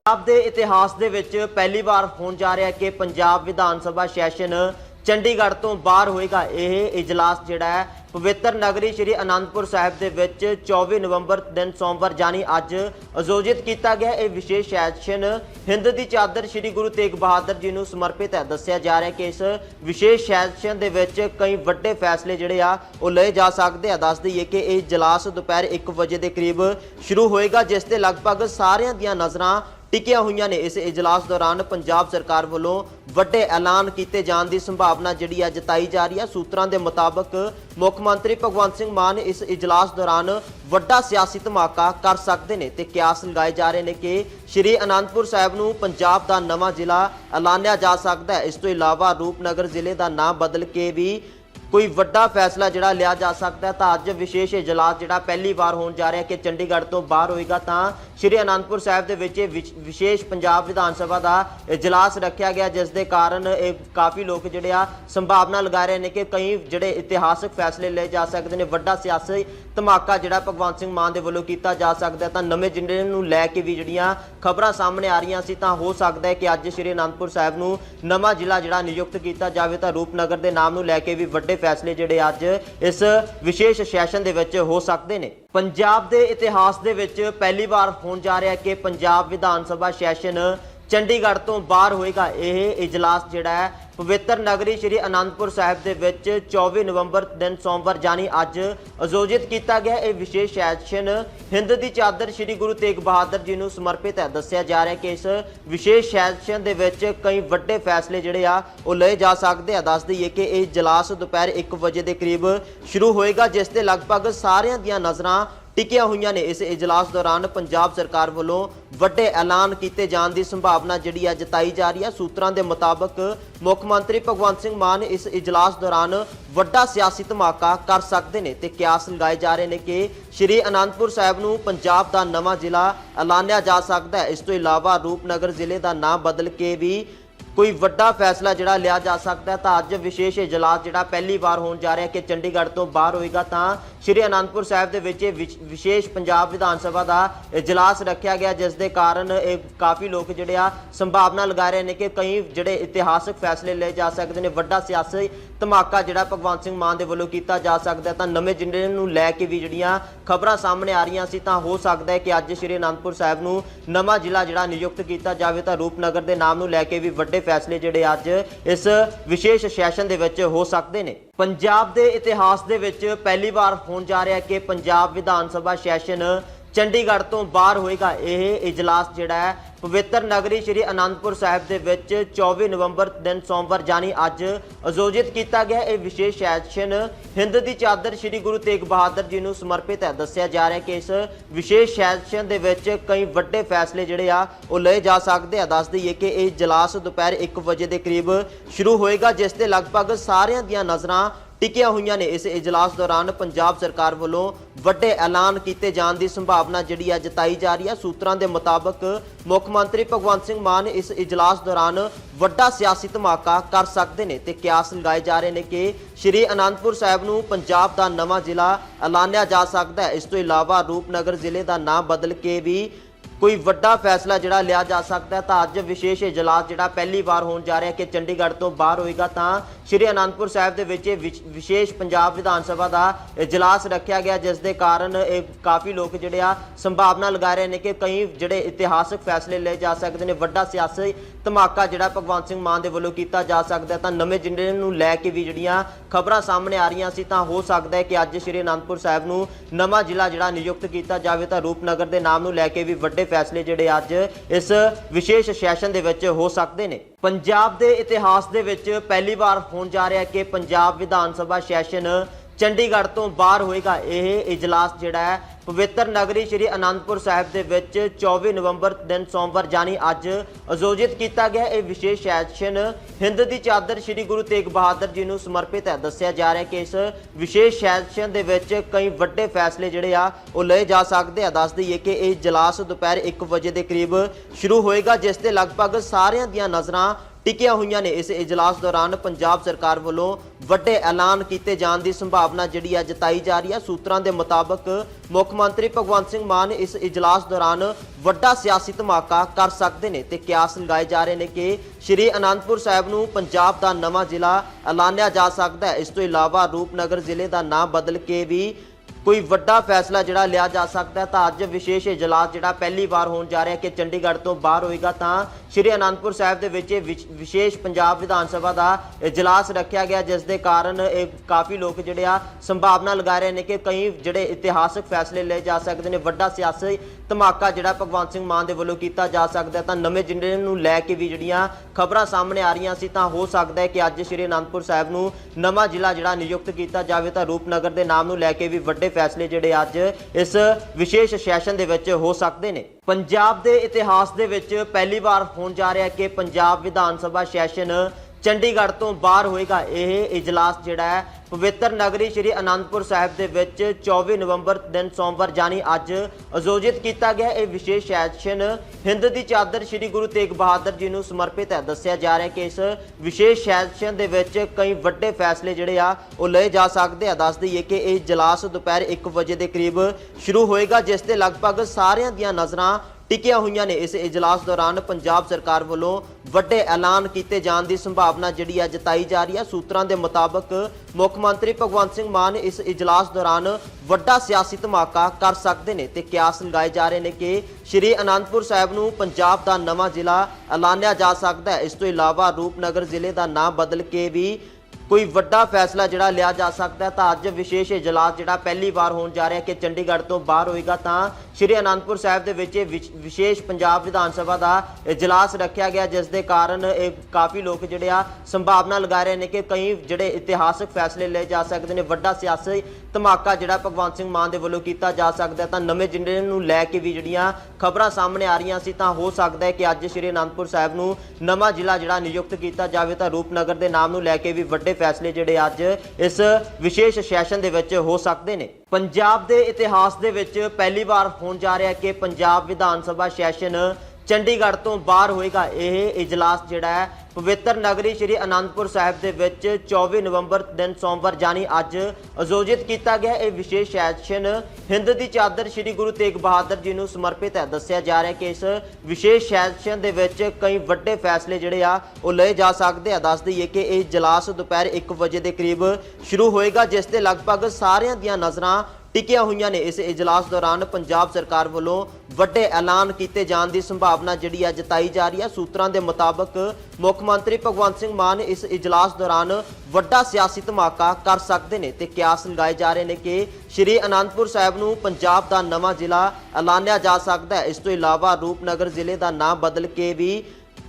ਪੰਜਾਬ ਦੇ ਇਤਿਹਾਸ ਦੇ ਵਿੱਚ ਪਹਿਲੀ ਵਾਰ ਹੋਣ ਜਾ ਰਿਹਾ ਕਿ ਪੰਜਾਬ ਵਿਧਾਨ ਸਭਾ ਸੈਸ਼ਨ ਚੰਡੀਗੜ੍ਹ ਤੋਂ ਬਾਹਰ ਹੋਏਗਾ। ਇਹ ਇਜਲਾਸ ਜਿਹੜਾ ਹੈ, ਪਵਿੱਤਰ ਨਗਰੀ ਸ੍ਰੀ ਅਨੰਦਪੁਰ ਸਾਹਿਬ ਦੇ ਵਿੱਚ 24 ਨਵੰਬਰ ਦਿਨ ਸੋਮਵਾਰ ਜਾਨੀ ਅੱਜ ਆਯੋਜਿਤ ਕੀਤਾ ਗਿਆ। ਇਹ ਵਿਸ਼ੇਸ਼ ਸੈਸ਼ਨ ਹਿੰਦ ਦੀ ਚਾਦਰ ਸ੍ਰੀ ਗੁਰੂ ਤੇਗ ਬਹਾਦਰ ਜੀ ਨੂੰ ਸਮਰਪਿਤ ਹੈ। ਦੱਸਿਆ ਜਾ ਰਿਹਾ ਕਿ ਇਸ ਵਿਸ਼ੇਸ਼ ਸੈਸ਼ਨ ਦੇ ਵਿੱਚ ਕਈ ਵੱਡੇ ਫੈਸਲੇ ਜਿਹੜੇ ਆ, ਉਹ ਲਏ ਜਾ ਸਕਦੇ ਆ। ਦੱਸ ਦਈਏ ਕਿ ਇਹ ਇਜਲਾਸ ਦੁਪਹਿਰ 1 ਵਜੇ ਦੇ ਕਰੀਬ ਸ਼ੁਰੂ ਹੋਏਗਾ, ਜਿਸ ਤੇ ਲਗਭਗ ਸਾਰਿਆਂ ਦੀਆਂ ਨਜ਼ਰਾਂ ਟਿਕੀਆਂ ਹੋਈਆਂ ਨੇ। ਇਸ ਇਜਲਾਸ ਦੌਰਾਨ ਪੰਜਾਬ ਸਰਕਾਰ ਵੱਲੋਂ ਵੱਡੇ ਐਲਾਨ ਕੀਤੇ ਜਾਣ ਦੀ ਸੰਭਾਵਨਾ ਜਿਹੜੀ ਹੈ ਜਤਾਈ ਜਾ ਰਹੀ ਹੈ। ਸੂਤਰਾਂ ਦੇ ਮੁਤਾਬਕ ਮੁੱਖ ਮੰਤਰੀ ਭਗਵੰਤ ਸਿੰਘ ਮਾਨ ਇਸ ਇਜਲਾਸ ਦੌਰਾਨ ਵੱਡਾ ਸਿਆਸੀ ਧਮਾਕਾ ਕਰ ਸਕਦੇ ਨੇ ਤੇ ਕਿਆਸ ਲਗਾਏ ਜਾ ਰਹੇ ਨੇ ਕਿ ਸ਼੍ਰੀ ਅਨੰਦਪੁਰ ਸਾਹਿਬ ਨੂੰ ਪੰਜਾਬ ਦਾ ਨਵਾਂ ਜ਼ਿਲ੍ਹਾ ਐਲਾਨਿਆ ਜਾ ਸਕਦਾ ਹੈ। ਇਸ ਤੋਂ ਇਲਾਵਾ ਰੂਪਨਗਰ ਜ਼ਿਲ੍ਹੇ ਦਾ ਨਾਮ ਬਦਲ ਕੇ ਵੀ ਕੋਈ ਵੱਡਾ ਫੈਸਲਾ ਜਿਹੜਾ ਲਿਆ ਜਾ ਸਕਦਾ ਤਾਂ ਅੱਜ ਵਿਸ਼ੇਸ਼ ਇਜਲਾਸ ਜਿਹੜਾ ਪਹਿਲੀ ਵਾਰ ਹੋਣ ਜਾ ਰਿਹਾ ਕਿ ਚੰਡੀਗੜ੍ਹ ਤੋਂ ਬਾਹਰ ਹੋਏਗਾ। ਤਾਂ ਸ਼੍ਰੀ ਅਨੰਦਪੁਰ ਸਾਹਿਬ ਦੇ ਵਿੱਚ ਇਹ ਵਿਸ਼- ਵਿਸ਼ੇਸ਼ ਪੰਜਾਬ ਵਿਧਾਨ ਸਭਾ ਦਾ ਇਜਲਾਸ ਰੱਖਿਆ ਗਿਆ, ਜਿਸ ਦੇ ਕਾਰਨ ਇਹ ਕਾਫੀ ਲੋਕ ਜਿਹੜੇ ਆ ਸੰਭਾਵਨਾ ਲਗਾ ਰਹੇ ਨੇ ਕਿ ਕਈ ਜਿਹੜੇ ਇਤਿਹਾਸਕ ਫੈਸਲੇ ਲਏ ਜਾ ਸਕਦੇ ਨੇ। ਵੱਡਾ ਸਿਆਸੀ ਧਮਾਕਾ ਜਿਹੜਾ ਭਗਵੰਤ ਸਿੰਘ ਮਾਨ ਦੇ ਵੱਲੋਂ ਕੀਤਾ ਜਾ ਸਕਦਾ ਤਾਂ ਨਵੇਂ ਜਿੰਨੇ ਨੂੰ ਲੈ ਕੇ ਵੀ ਜਿਹੜੀਆਂ ਖਬਰਾਂ ਸਾਹਮਣੇ ਆ ਰਹੀਆਂ ਸੀ, ਤਾਂ ਹੋ ਸਕਦਾ ਹੈ ਕਿ ਅੱਜ ਸ਼੍ਰੀ ਅਨੰਦਪੁਰ ਸਾਹਿਬ ਨੂੰ ਨਵਾਂ ਜ਼ਿਲ੍ਹਾ ਜਿਹੜਾ ਨਿਯੁਕਤ ਕੀਤਾ ਜਾਵੇ। ਤਾਂ ਰੂਪਨਗਰ ਦੇ ਨਾਮ ਨੂੰ ਲੈ ਕੇ ਵੀ ਵੱਡੇ ਫੈਸਲੇ ਜਿਹੜੇ ਅੱਜ ਇਸ ਵਿਸ਼ੇਸ਼ ਸੈਸ਼ਨ ਦੇ ਵਿੱਚ ਹੋ ਸਕਦੇ ਨੇ। ਪੰਜਾਬ ਦੇ ਇਤਿਹਾਸ ਦੇ ਵਿੱਚ ਪਹਿਲੀ ਵਾਰ ਹੋਣ ਜਾ ਰਿਹਾ ਕਿ ਪੰਜਾਬ ਵਿਧਾਨ ਸਭਾ ਸੈਸ਼ਨ ਚੰਡੀਗੜ੍ਹ ਤੋਂ ਬਾਹਰ ਹੋਏਗਾ ਇਹ ਇਜਲਾਸ ਜਿਹੜਾ ਹੈ। ਪਵਿੱਤਰ ਨਗਰੀ ਸ੍ਰੀ ਅਨੰਦਪੁਰ ਸਾਹਿਬ ਦੇ ਵਿੱਚ 24 ਨਵੰਬਰ ਦਿਨ ਸੋਮਵਾਰ ਜਾਨੀ ਅੱਜ ਆਯੋਜਿਤ ਕੀਤਾ ਗਿਆ ਇਹ ਵਿਸ਼ੇਸ਼ ਸੈਸ਼ਨ ਹਿੰਦ ਦੀ ਚਾਦਰ ਸ੍ਰੀ ਗੁਰੂ ਤੇਗ ਬਹਾਦਰ ਜੀ ਨੂੰ ਸਮਰਪਿਤ ਹੈ। ਦੱਸਿਆ ਜਾ ਰਿਹਾ ਕਿ ਇਸ ਵਿਸ਼ੇਸ਼ ਸੈਸ਼ਨ ਦੇ ਵਿੱਚ ਕਈ ਵੱਡੇ ਫੈਸਲੇ ਜਿਹੜੇ ਆ, ਉਹ ਲਏ ਜਾ ਸਕਦੇ ਆ। ਦੱਸ ਦਈਏ ਕਿ ਇਹ ਇਜਲਾਸ ਦੁਪਹਿਰ 1 ਵਜੇ ਦੇ ਕਰੀਬ ਸ਼ੁਰੂ ਹੋਏਗਾ, ਜਿਸ ਤੇ ਲਗਭਗ ਸਾਰਿਆਂ ਦੀਆਂ ਨਜ਼ਰਾਂ ਟਿਕੀਆਂ ਹੋਈਆਂ ਨੇ। ਇਸ ਇਜਲਾਸ ਦੌਰਾਨ ਪੰਜਾਬ ਸਰਕਾਰ ਵੱਲੋਂ ਵੱਡੇ ਐਲਾਨ ਕੀਤੇ ਜਾਣ ਦੀ ਸੰਭਾਵਨਾ ਜਿਹੜੀ ਹੈ ਜਤਾਈ ਜਾ ਰਹੀ ਹੈ। ਸੂਤਰਾਂ ਦੇ ਮੁਤਾਬਕ ਮੁੱਖ ਮੰਤਰੀ ਭਗਵੰਤ ਸਿੰਘ ਮਾਨ ਇਸ ਇਜਲਾਸ ਦੌਰਾਨ ਵੱਡਾ ਸਿਆਸੀ ਧਮਾਕਾ ਕਰ ਸਕਦੇ ਨੇ ਤੇ ਕਿਆਸ ਲਗਾਏ ਜਾ ਰਹੇ ਨੇ ਕਿ ਸ਼੍ਰੀ ਅਨੰਦਪੁਰ ਸਾਹਿਬ ਨੂੰ ਪੰਜਾਬ ਦਾ ਨਵਾਂ ਜ਼ਿਲ੍ਹਾ ਐਲਾਨਿਆ ਜਾ ਸਕਦਾ ਹੈ। ਇਸ ਤੋਂ ਇਲਾਵਾ ਰੂਪਨਗਰ ਜ਼ਿਲ੍ਹੇ ਦਾ ਨਾਮ ਬਦਲ ਕੇ ਵੀ ਕੋਈ ਵੱਡਾ ਫੈਸਲਾ ਜਿਹੜਾ ਲਿਆ ਜਾ ਸਕਦਾ ਤਾਂ ਅੱਜ ਵਿਸ਼ੇਸ਼ ਇਜਲਾਸ ਜਿਹੜਾ ਪਹਿਲੀ ਵਾਰ ਹੋਣ ਜਾ ਰਿਹਾ ਕਿ ਚੰਡੀਗੜ੍ਹ ਤੋਂ ਬਾਹਰ ਹੋਏਗਾ ਤਾਂ ਸ਼੍ਰੀ ਅਨੰਦਪੁਰ ਸਾਹਿਬ ਦੇ ਵਿੱਚ ਇਹ ਵਿਸ਼- ਵਿਸ਼ੇਸ਼ ਪੰਜਾਬ ਵਿਧਾਨ ਸਭਾ ਦਾ ਇਜਲਾਸ ਰੱਖਿਆ ਗਿਆ, ਜਿਸ ਦੇ ਕਾਰਨ ਇਹ ਕਾਫੀ ਲੋਕ ਜਿਹੜੇ ਆ ਸੰਭਾਵਨਾ ਲਗਾ ਰਹੇ ਨੇ ਕਿ ਕਈ ਜਿਹੜੇ ਇਤਿਹਾਸਕ ਫੈਸਲੇ ਲਏ ਜਾ ਸਕਦੇ ਨੇ। ਵੱਡਾ ਸਿਆਸੀ ਧਮਾਕਾ ਜਿਹੜਾ ਭਗਵੰਤ ਸਿੰਘ ਮਾਨ ਦੇ ਵੱਲੋਂ ਕੀਤਾ ਜਾ ਸਕਦਾ ਤਾਂ ਨਵੇਂ ਜਿੰਨੇ ਨੂੰ ਲੈ ਕੇ ਵੀ ਜਿਹੜੀਆਂ ਖਬਰਾਂ ਸਾਹਮਣੇ ਆ ਰਹੀਆਂ ਸੀ, ਤਾਂ ਹੋ ਸਕਦਾ ਹੈ ਕਿ ਅੱਜ ਸ਼੍ਰੀ ਅਨੰਦਪੁਰ ਸਾਹਿਬ ਨੂੰ ਨਵਾਂ ਜ਼ਿਲ੍ਹਾ ਜਿਹੜਾ ਨਿਯੁਕਤ ਕੀਤਾ ਜਾਵੇ, ਤਾਂ ਰੂਪਨਗਰ ਦੇ ਨਾਮ ਨੂੰ ਲੈ ਕੇ ਵੀ ਵੱਡੇ ਫੈਸਲੇ ਜਿਹੜੇ ਅੱਜ ਇਸ ਵਿਸ਼ੇਸ਼ ਸੈਸ਼ਨ ਦੇ ਵਿੱਚ ਹੋ ਸਕਦੇ ਨੇ। ਪੰਜਾਬ ਦੇ ਇਤਿਹਾਸ ਦੇ ਵਿੱਚ ਪਹਿਲੀ ਵਾਰ ਹੋਣ ਜਾ ਰਿਹਾ ਕਿ ਪੰਜਾਬ ਵਿਧਾਨ ਸਭਾ ਸੈਸ਼ਨ ਚੰਡੀਗੜ੍ਹ ਤੋਂ ਬਾਹਰ ਹੋਏਗਾ। ਇਹ ਇਜਲਾਸ ਜਿਹੜਾ ਹੈ, ਪਵਿੱਤਰ ਨਗਰੀ ਸ੍ਰੀ ਅਨੰਦਪੁਰ ਸਾਹਿਬ ਦੇ ਵਿੱਚ 24 ਨਵੰਬਰ ਦਿਨ ਸੋਮਵਾਰ ਜਾਨੀ ਅੱਜ ਆਯੋਜਿਤ ਕੀਤਾ ਗਿਆ। ਇਹ ਵਿਸ਼ੇਸ਼ ਸੈਸ਼ਨ ਹਿੰਦ ਦੀ ਚਾਦਰ ਸ੍ਰੀ ਗੁਰੂ ਤੇਗ ਬਹਾਦਰ ਜੀ ਨੂੰ ਸਮਰਪਿਤ ਹੈ। ਦੱਸਿਆ ਜਾ ਰਿਹਾ ਕਿ ਇਸ ਵਿਸ਼ੇਸ਼ ਸੈਸ਼ਨ ਦੇ ਵਿੱਚ ਕਈ ਵੱਡੇ ਫੈਸਲੇ ਜਿਹੜੇ ਆ, ਉਹ ਲਏ ਜਾ ਸਕਦੇ ਆ। ਦੱਸ ਦਈਏ ਕਿ ਇਹ ਇਜਲਾਸ ਦੁਪਹਿਰ 1 ਵਜੇ ਦੇ ਕਰੀਬ ਸ਼ੁਰੂ ਹੋਏਗਾ, ਜਿਸ ਤੇ ਲਗਭਗ ਸਾਰਿਆਂ ਦੀਆਂ ਨਜ਼ਰਾਂ ਟਿਕੀਆਂ ਹੋਈਆਂ ਨੇ। ਇਸ ਇਜਲਾਸ ਦੌਰਾਨ ਪੰਜਾਬ ਸਰਕਾਰ ਵੱਲੋਂ ਵੱਡੇ ਐਲਾਨ ਕੀਤੇ ਜਾਣ ਦੀ ਸੰਭਾਵਨਾ ਜਿਹੜੀ ਹੈ ਜਤਾਈ ਜਾ ਰਹੀ ਹੈ। ਸੂਤਰਾਂ ਦੇ ਮੁਤਾਬਕ ਮੁੱਖ ਮੰਤਰੀ ਭਗਵੰਤ ਸਿੰਘ ਮਾਨ ਇਸ ਇਜਲਾਸ ਦੌਰਾਨ ਵੱਡਾ ਸਿਆਸੀ ਧਮਾਕਾ ਕਰ ਸਕਦੇ ਨੇ ਤੇ ਕਿਆਸ ਲਗਾਏ ਜਾ ਰਹੇ ਨੇ ਕਿ ਸ਼੍ਰੀ ਅਨੰਦਪੁਰ ਸਾਹਿਬ ਨੂੰ ਪੰਜਾਬ ਦਾ ਨਵਾਂ ਜ਼ਿਲ੍ਹਾ ਐਲਾਨਿਆ ਜਾ ਸਕਦਾ ਹੈ। ਇਸ ਤੋਂ ਇਲਾਵਾ ਰੂਪਨਗਰ ਜ਼ਿਲ੍ਹੇ ਦਾ ਨਾਮ ਬਦਲ ਕੇ ਵੀ ਕੋਈ ਵੱਡਾ ਫੈਸਲਾ ਜਿਹੜਾ ਲਿਆ ਜਾ ਸਕਦਾ ਹੈ। ਤਾਂ ਅੱਜ ਵਿਸ਼ੇਸ਼ ਇਜਲਾਸ ਜਿਹੜਾ ਪਹਿਲੀ ਵਾਰ ਹੋਣ ਜਾ ਰਿਹਾ ਕਿ ਚੰਡੀਗੜ੍ਹ ਤੋਂ ਬਾਹਰ ਹੋਏਗਾ। ਤਾਂ ਸ਼੍ਰੀ ਅਨੰਦਪੁਰ ਸਾਹਿਬ ਦੇ ਵਿੱਚ ਇਹ ਵਿਸ਼- ਵਿਸ਼ੇਸ਼ ਪੰਜਾਬ ਵਿਧਾਨ ਸਭਾ ਦਾ ਇਜਲਾਸ ਰੱਖਿਆ ਗਿਆ, ਜਿਸ ਦੇ ਕਾਰਨ ਇਹ ਕਾਫੀ ਲੋਕ ਜਿਹੜੇ ਆ ਸੰਭਾਵਨਾ ਲਗਾ ਰਹੇ ਨੇ ਕਿ ਕਈ ਜਿਹੜੇ ਇਤਿਹਾਸਕ ਫੈਸਲੇ ਲਏ ਜਾ ਸਕਦੇ ਨੇ। ਵੱਡਾ ਸਿਆਸੀ ਧਮਾਕਾ ਜਿਹੜਾ ਭਗਵੰਤ ਸਿੰਘ ਮਾਨ ਦੇ ਵੱਲੋਂ ਕੀਤਾ ਜਾ ਸਕਦਾ ਤਾਂ ਨਵੇਂ ਜਿੰਨੇ ਨੂੰ ਲੈ ਕੇ ਵੀ ਜਿਹੜੀਆਂ ਖਬਰਾਂ ਸਾਹਮਣੇ ਆ ਰਹੀਆਂ ਸੀ, ਤਾਂ ਹੋ ਸਕਦਾ ਹੈ ਕਿ ਅੱਜ ਸ਼੍ਰੀ ਅਨੰਦਪੁਰ ਸਾਹਿਬ ਨੂੰ ਨਵਾਂ ਜ਼ਿਲ੍ਹਾ ਜਿਹੜਾ ਨਿਯੁਕਤ ਕੀਤਾ ਜਾਵੇ। ਤਾਂ ਰੂਪਨਗਰ ਦੇ ਨਾਮ ਨੂੰ ਲੈ ਕੇ ਵੀ ਵੱਡੇ ਫੈਸਲੇ ਜਿਹੜੇ ਅੱਜ ਇਸ ਵਿਸ਼ੇਸ਼ ਸੈਸ਼ਨ ਦੇ ਵਿੱਚ ਹੋ ਸਕਦੇ ਨੇ। ਪੰਜਾਬ ਦੇ ਇਤਿਹਾਸ ਦੇ ਵਿੱਚ ਪਹਿਲੀ ਵਾਰ ਹੋਣ ਜਾ ਰਿਹਾ ਕਿ ਪੰਜਾਬ ਵਿਧਾਨ ਸਭਾ ਸੈਸ਼ਨ ਚੰਡੀਗੜ੍ਹ ਤੋਂ ਬਾਹਰ ਹੋਏਗਾ। ਇਹ ਇਜਲਾਸ ਜਿਹੜਾ ਹੈ ਪਵਿੱਤਰ ਨਗਰੀ ਸ੍ਰੀ ਅਨੰਦਪੁਰ ਸਾਹਿਬ ਦੇ ਵਿੱਚ 24 ਨਵੰਬਰ ਦਿਨ ਸੋਮਵਾਰ ਜਾਨੀ ਅੱਜ ਆਯੋਜਿਤ ਕੀਤਾ ਗਿਆ ਇਹ ਵਿਸ਼ੇਸ਼ ਸੈਸ਼ਨ ਹਿੰਦ ਦੀ ਚਾਦਰ ਸ੍ਰੀ ਗੁਰੂ ਤੇਗ ਬਹਾਦਰ ਜੀ ਨੂੰ ਸਮਰਪਿਤ ਹੈ। ਦੱਸਿਆ ਜਾ ਰਿਹਾ ਕਿ ਇਸ ਵਿਸ਼ੇਸ਼ ਸੈਸ਼ਨ ਦੇ ਵਿੱਚ ਕਈ ਵੱਡੇ ਫੈਸਲੇ ਜਿਹੜੇ ਆ, ਉਹ ਲਏ ਜਾ ਸਕਦੇ ਆ। ਦੱਸ ਦਈਏ ਕਿ ਇਹ ਇਜਲਾਸ ਦੁਪਹਿਰ 1 ਵਜੇ ਦੇ ਕਰੀਬ ਸ਼ੁਰੂ ਹੋਏਗਾ, ਜਿਸ ਤੇ ਲਗਭਗ ਸਾਰਿਆਂ ਦੀਆਂ ਨਜ਼ਰਾਂ ਟਿਕੀਆਂ ਹੋਈਆਂ ਨੇ। ਇਸ ਇਜਲਾਸ ਦੌਰਾਨ ਪੰਜਾਬ ਸਰਕਾਰ ਵੱਲੋਂ ਵੱਡੇ ਐਲਾਨ ਕੀਤੇ ਜਾਣ ਦੀ ਸੰਭਾਵਨਾ ਜਿਹੜੀ ਆ ਜਤਾਈ ਜਾ ਰਹੀ ਹੈ। ਸੂਤਰਾਂ ਦੇ ਮੁਤਾਬਕ ਮੁੱਖ ਮੰਤਰੀ ਭਗਵੰਤ ਸਿੰਘ ਮਾਨ ਇਸ ਇਜਲਾਸ ਦੌਰਾਨ ਵੱਡਾ ਸਿਆਸੀ ਧਮਾਕਾ ਕਰ ਸਕਦੇ ਨੇ ਤੇ ਕਿਆਸ ਲਗਾਏ ਜਾ ਰਹੇ ਨੇ ਕਿ ਸ਼੍ਰੀ ਅਨੰਦਪੁਰ ਸਾਹਿਬ ਨੂੰ ਪੰਜਾਬ ਦਾ ਨਵਾਂ ਜ਼ਿਲ੍ਹਾ ਐਲਾਨਿਆ ਜਾ ਸਕਦਾ ਹੈ। ਇਸ ਤੋਂ ਇਲਾਵਾ ਰੂਪਨਗਰ ਜ਼ਿਲ੍ਹੇ ਦਾ ਨਾਮ ਬਦਲ ਕੇ ਵੀ ਕੋਈ ਵੱਡਾ ਫੈਸਲਾ ਜਿਹੜਾ ਲਿਆ ਜਾ ਸਕਦਾ ਤਾਂ ਅੱਜ ਵਿਸ਼ੇਸ਼ ਇਜਲਾਸ ਜਿਹੜਾ ਪਹਿਲੀ ਵਾਰ ਹੋਣ ਜਾ ਰਿਹਾ ਕਿ ਚੰਡੀਗੜ੍ਹ ਤੋਂ ਬਾਹਰ ਹੋਏਗਾ ਤਾਂ ਸ਼੍ਰੀ ਅਨੰਦਪੁਰ ਸਾਹਿਬ ਦੇ ਵਿੱਚ ਇਹ ਵਿਸ਼- ਵਿਸ਼ੇਸ਼ ਪੰਜਾਬ ਵਿਧਾਨ ਸਭਾ ਦਾ ਇਜਲਾਸ ਰੱਖਿਆ ਗਿਆ, ਜਿਸ ਦੇ ਕਾਰਨ ਇਹ ਕਾਫੀ ਲੋਕ ਜਿਹੜੇ ਆ ਸੰਭਾਵਨਾ ਲਗਾ ਰਹੇ ਨੇ ਕਿ ਕਈ ਜਿਹੜੇ ਇਤਿਹਾਸਕ ਫੈਸਲੇ ਲਏ ਜਾ ਸਕਦੇ ਨੇ। ਵੱਡਾ ਸਿਆਸੀ ਧਮਾਕਾ ਜਿਹੜਾ ਭਗਵੰਤ ਸਿੰਘ ਮਾਨ ਦੇ ਵੱਲੋਂ ਕੀਤਾ ਜਾ ਸਕਦਾ ਤਾਂ ਨਵੇਂ ਜਿੰਨੇ ਨੂੰ ਲੈ ਕੇ ਵੀ ਜਿਹੜੀਆਂ ਖਬਰਾਂ ਸਾਹਮਣੇ ਆ ਰਹੀਆਂ ਸੀ, ਤਾਂ ਹੋ ਸਕਦਾ ਹੈ ਕਿ ਅੱਜ ਸ਼੍ਰੀ ਅਨੰਦਪੁਰ ਸਾਹਿਬ ਨੂੰ ਨਵਾਂ ਜ਼ਿਲ੍ਹਾ ਜਿਹੜਾ ਨਿਯੁਕਤ ਕੀਤਾ ਜਾਵੇ, ਤਾਂ ਰੂਪਨਗਰ ਦੇ ਨਾਮ ਨੂੰ ਲੈ ਕੇ ਵੀ ਵੱਡੇ ਫੈਸਲੇ ਜਿਹੜੇ ਅੱਜ ਇਸ ਵਿਸ਼ੇਸ਼ ਸੈਸ਼ਨ ਦੇ ਵਿੱਚ ਹੋ ਸਕਦੇ ਨੇ। ਪੰਜਾਬ ਦੇ ਇਤਿਹਾਸ ਦੇ ਵਿੱਚ ਪਹਿਲੀ ਵਾਰ ਹੋਣ ਜਾ ਰਿਹਾ ਕਿ ਪੰਜਾਬ ਵਿਧਾਨ ਸਭਾ ਸੈਸ਼ਨ ਚੰਡੀਗੜ੍ਹ ਤੋਂ ਬਾਹਰ ਹੋਏਗਾ। ਇਹ ਇਜਲਾਸ ਜਿਹੜਾ ਹੈ, ਪਵਿੱਤਰ ਨਗਰੀ ਸ਼੍ਰੀ ਅਨੰਦਪੁਰ ਸਾਹਿਬ ਦੇ ਵਿੱਚ 24 ਨਵੰਬਰ ਦਿਨ ਸੋਮਵਾਰ ਜਾਨੀ ਅੱਜ ਆਯੋਜਿਤ ਕੀਤਾ ਗਿਆ। ਇਹ ਵਿਸ਼ੇਸ਼ ਸੈਸ਼ਨ ਹਿੰਦ ਦੀ ਚਾਦਰ ਸ਼੍ਰੀ ਗੁਰੂ ਤੇਗ ਬਹਾਦਰ ਜੀ ਨੂੰ ਸਮਰਪਿਤ ਹੈ। ਦੱਸਿਆ ਜਾ ਰਿਹਾ ਕਿ ਇਸ ਵਿਸ਼ੇਸ਼ ਸੈਸ਼ਨ ਦੇ ਵਿੱਚ ਕਈ ਵੱਡੇ ਫੈਸਲੇ ਜਿਹੜੇ ਆ, ਉਹ ਲਏ ਜਾ ਸਕਦੇ ਆ। ਦੱਸ ਦਈਏ ਕਿ ਇਹ ਇਜਲਾਸ ਦੁਪਹਿਰ 1 ਵਜੇ ਦੇ ਕਰੀਬ ਸ਼ੁਰੂ ਹੋਏਗਾ, ਜਿਸ ਤੇ ਲਗਭਗ ਸਾਰਿਆਂ ਦੀਆਂ ਨਜ਼ਰਾਂ ਟਿਕੀਆਂ ਹੋਈਆਂ ਨੇ। ਇਸ ਇਜਲਾਸ ਦੌਰਾਨ ਪੰਜਾਬ ਸਰਕਾਰ ਵੱਲੋਂ ਵੱਡੇ ਐਲਾਨ ਕੀਤੇ ਜਾਣ ਦੀ ਸੰਭਾਵਨਾ ਜਿਹੜੀ ਹੈ ਜਤਾਈ ਜਾ ਰਹੀ ਹੈ। ਸੂਤਰਾਂ ਦੇ ਮੁਤਾਬਕ ਮੁੱਖ ਮੰਤਰੀ ਭਗਵੰਤ ਸਿੰਘ ਮਾਨ ਇਸ ਇਜਲਾਸ ਦੌਰਾਨ ਵੱਡਾ ਸਿਆਸੀ ਧਮਾਕਾ ਕਰ ਸਕਦੇ ਨੇ ਤੇ ਕਿਆਸ ਲਗਾਏ ਜਾ ਰਹੇ ਨੇ ਕਿ ਸ਼੍ਰੀ ਅਨੰਦਪੁਰ ਸਾਹਿਬ ਨੂੰ ਪੰਜਾਬ ਦਾ ਨਵਾਂ ਜ਼ਿਲ੍ਹਾ ਐਲਾਨਿਆ ਜਾ ਸਕਦਾ ਹੈ। ਇਸ ਤੋਂ ਇਲਾਵਾ ਰੂਪਨਗਰ ਜ਼ਿਲ੍ਹੇ ਦਾ ਨਾਮ ਬਦਲ ਕੇ ਵੀ ਕੋਈ ਵੱਡਾ ਫੈਸਲਾ ਜਿਹੜਾ ਲਿਆ ਜਾ ਸਕਦਾ ਹੈ। ਤਾਂ ਅੱਜ ਵਿਸ਼ੇਸ਼ ਇਜਲਾਸ ਜਿਹੜਾ ਪਹਿਲੀ ਵਾਰ ਹੋਣ ਜਾ ਰਿਹਾ ਕਿ ਚੰਡੀਗੜ੍ਹ ਤੋਂ ਬਾਹਰ ਹੋਏਗਾ। ਤਾਂ ਸ਼੍ਰੀ ਅਨੰਦਪੁਰ ਸਾਹਿਬ ਦੇ ਵਿੱਚ ਇਹ ਵਿਸ਼- ਵਿਸ਼ੇਸ਼ ਪੰਜਾਬ ਵਿਧਾਨ ਸਭਾ ਦਾ ਇਜਲਾਸ ਰੱਖਿਆ ਗਿਆ, ਜਿਸ ਦੇ ਕਾਰਨ ਇਹ ਕਾਫੀ ਲੋਕ ਜਿਹੜੇ ਆ ਸੰਭਾਵਨਾ ਲਗਾ ਰਹੇ ਨੇ ਕਿ ਕਈ ਜਿਹੜੇ ਇਤਿਹਾਸਕ ਫੈਸਲੇ ਲਏ ਜਾ ਸਕਦੇ ਨੇ। ਵੱਡਾ ਸਿਆਸੀ ਧਮਾਕਾ ਜਿਹੜਾ ਭਗਵੰਤ ਸਿੰਘ ਮਾਨ ਦੇ ਵੱਲੋਂ ਕੀਤਾ ਜਾ ਸਕਦਾ ਤਾਂ ਨਵੇਂ ਜਿੰਨੇ ਨੂੰ ਲੈ ਕੇ ਵੀ ਜਿਹੜੀਆਂ ਖਬਰਾਂ ਸਾਹਮਣੇ ਆ ਰਹੀਆਂ ਸੀ, ਤਾਂ ਹੋ ਸਕਦਾ ਹੈ ਕਿ ਅੱਜ ਸ਼੍ਰੀ ਅਨੰਦਪੁਰ ਸਾਹਿਬ ਨੂੰ ਨਵਾਂ ਜ਼ਿਲ੍ਹਾ ਜਿਹੜਾ ਨਿਯੁਕਤ ਕੀਤਾ ਜਾਵੇ। ਤਾਂ ਰੂਪਨਗਰ ਦੇ ਨਾਮ ਨੂੰ ਲੈ ਕੇ ਵੀ ਵੱਡੇ ਫੈਸਲੇ ਜਿਹੜੇ ਅੱਜ ਇਸ ਵਿਸ਼ੇਸ਼ ਸੈਸ਼ਨ ਦੇ ਵਿੱਚ ਹੋ ਸਕਦੇ ਨੇ। ਪੰਜਾਬ ਦੇ ਇਤਿਹਾਸ ਦੇ ਵਿੱਚ ਪਹਿਲੀ ਵਾਰ ਹੋਣ ਜਾ ਰਿਹਾ ਕਿ ਪੰਜਾਬ ਵਿਧਾਨ ਸਭਾ ਸੈਸ਼ਨ ਚੰਡੀਗੜ੍ਹ ਤੋਂ ਬਾਹਰ ਹੋਏਗਾ ਇਹ ਇਜਲਾਸ ਜਿਹੜਾ ਹੈ। ਪਵਿੱਤਰ ਨਗਰੀ ਸ਼੍ਰੀ ਅਨੰਦਪੁਰ ਸਾਹਿਬ ਦੇ ਵਿੱਚ 24 ਨਵੰਬਰ ਦਿਨ ਸੋਮਵਾਰ ਜਾਨੀ ਅੱਜ ਆਯੋਜਿਤ ਕੀਤਾ ਗਿਆ ਇਹ ਵਿਸ਼ੇਸ਼ ਸੈਸ਼ਨ ਹਿੰਦ ਦੀ ਚਾਦਰ ਸ਼੍ਰੀ ਗੁਰੂ ਤੇਗ ਬਹਾਦਰ ਜੀ ਨੂੰ ਸਮਰਪਿਤ ਹੈ। ਦੱਸਿਆ ਜਾ ਰਿਹਾ ਕਿ ਇਸ ਵਿਸ਼ੇਸ਼ ਸੈਸ਼ਨ ਦੇ ਵਿੱਚ ਕਈ ਵੱਡੇ ਫੈਸਲੇ ਜਿਹੜੇ ਆ, ਉਹ ਲਏ ਜਾ ਸਕਦੇ ਆ। ਦੱਸ ਦਈਏ ਕਿ ਇਹ ਇਜਲਾਸ ਦੁਪਹਿਰ 1 ਵਜੇ ਦੇ ਕਰੀਬ ਸ਼ੁਰੂ ਹੋਏਗਾ, ਜਿਸ ਤੇ ਲਗਭਗ ਸਾਰਿਆਂ ਦੀਆਂ ਨਜ਼ਰਾਂ ਟਿਕੀਆਂ ਹੋਈਆਂ ਨੇ। ਇਸ ਇਜਲਾਸ ਦੌਰਾਨ ਪੰਜਾਬ ਸਰਕਾਰ ਵੱਲੋਂ ਵੱਡੇ ਐਲਾਨ ਕੀਤੇ ਜਾਣ ਦੀ ਸੰਭਾਵਨਾ ਜਿਹੜੀ ਆ ਜਤਾਈ ਜਾ ਰਹੀ ਹੈ। ਸੂਤਰਾਂ ਦੇ ਮੁਤਾਬਕ ਮੁੱਖ ਮੰਤਰੀ ਭਗਵੰਤ ਸਿੰਘ ਮਾਨ ਇਸ ਇਜਲਾਸ ਦੌਰਾਨ ਵੱਡਾ ਸਿਆਸੀ ਧਮਾਕਾ ਕਰ ਸਕਦੇ ਨੇ ਤੇ ਕਿਆਸ ਲਗਾਏ ਜਾ ਰਹੇ ਨੇ ਕਿ ਸ਼੍ਰੀ ਅਨੰਦਪੁਰ ਸਾਹਿਬ ਨੂੰ ਪੰਜਾਬ ਦਾ ਨਵਾਂ ਜ਼ਿਲ੍ਹਾ ਐਲਾਨਿਆ ਜਾ ਸਕਦਾ ਹੈ। ਇਸ ਤੋਂ ਇਲਾਵਾ ਰੂਪਨਗਰ ਜ਼ਿਲ੍ਹੇ ਦਾ ਨਾਮ ਬਦਲ ਕੇ ਵੀ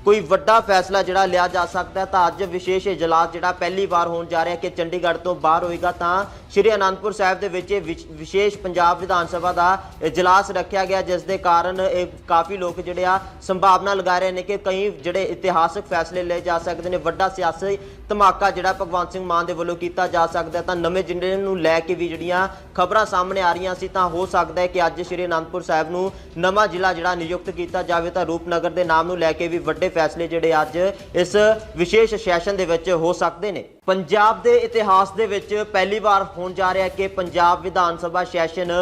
ਕੋਈ ਵੱਡਾ ਫੈਸਲਾ ਜਿਹੜਾ ਲਿਆ ਜਾ ਸਕਦਾ ਤਾਂ ਅੱਜ ਵਿਸ਼ੇਸ਼ ਇਜਲਾਸ ਜਿਹੜਾ ਪਹਿਲੀ ਵਾਰ ਹੋਣ ਜਾ ਰਿਹਾ ਕਿ ਚੰਡੀਗੜ੍ਹ ਤੋਂ ਬਾਹਰ ਹੋਏਗਾ। ਤਾਂ ਸ਼੍ਰੀ ਅਨੰਦਪੁਰ ਸਾਹਿਬ ਦੇ ਵਿੱਚ ਇਹ ਵਿਸ਼- ਵਿਸ਼ੇਸ਼ ਪੰਜਾਬ ਵਿਧਾਨ ਸਭਾ ਦਾ ਇਜਲਾਸ ਰੱਖਿਆ ਗਿਆ, ਜਿਸ ਦੇ ਕਾਰਨ ਇਹ ਕਾਫੀ ਲੋਕ ਜਿਹੜੇ ਆ ਸੰਭਾਵਨਾ ਲਗਾ ਰਹੇ ਨੇ ਕਿ ਕਈ ਜਿਹੜੇ ਇਤਿਹਾਸਕ ਫੈਸਲੇ ਲਏ ਜਾ ਸਕਦੇ ਨੇ। ਵੱਡਾ ਸਿਆਸੀ ਧਮਾਕਾ ਜਿਹੜਾ ਭਗਵੰਤ ਸਿੰਘ ਮਾਨ ਦੇ ਵੱਲੋਂ ਕੀਤਾ ਜਾ ਸਕਦਾ ਤਾਂ ਨਵੇਂ ਜਿੰਨੇ ਨੂੰ ਲੈ ਕੇ ਵੀ ਜਿਹੜੀਆਂ ਖਬਰਾਂ ਸਾਹਮਣੇ ਆ ਰਹੀਆਂ ਸੀ, ਤਾਂ ਹੋ ਸਕਦਾ ਹੈ ਕਿ ਅੱਜ ਸ਼੍ਰੀ ਅਨੰਦਪੁਰ ਸਾਹਿਬ ਨੂੰ ਨਵਾਂ ਜ਼ਿਲ੍ਹਾ ਜਿਹੜਾ ਨਿਯੁਕਤ ਕੀਤਾ ਜਾਵੇ, ਤਾਂ ਰੂਪਨਗਰ ਦੇ ਨਾਮ ਨੂੰ ਲੈ ਕੇ ਵੀ ਵੱਡੇ ਫੈਸਲੇ ਜਿਹੜੇ ਅੱਜ ਇਸ ਵਿਸ਼ੇਸ਼ ਸੈਸ਼ਨ ਦੇ ਵਿੱਚ ਹੋ ਸਕਦੇ ਨੇ। ਪੰਜਾਬ ਦੇ ਇਤਿਹਾਸ ਦੇ ਵਿੱਚ ਪਹਿਲੀ ਵਾਰ ਹੋਣ ਜਾ ਰਿਹਾ ਕਿ ਪੰਜਾਬ ਵਿਧਾਨ ਸਭਾ ਸੈਸ਼ਨ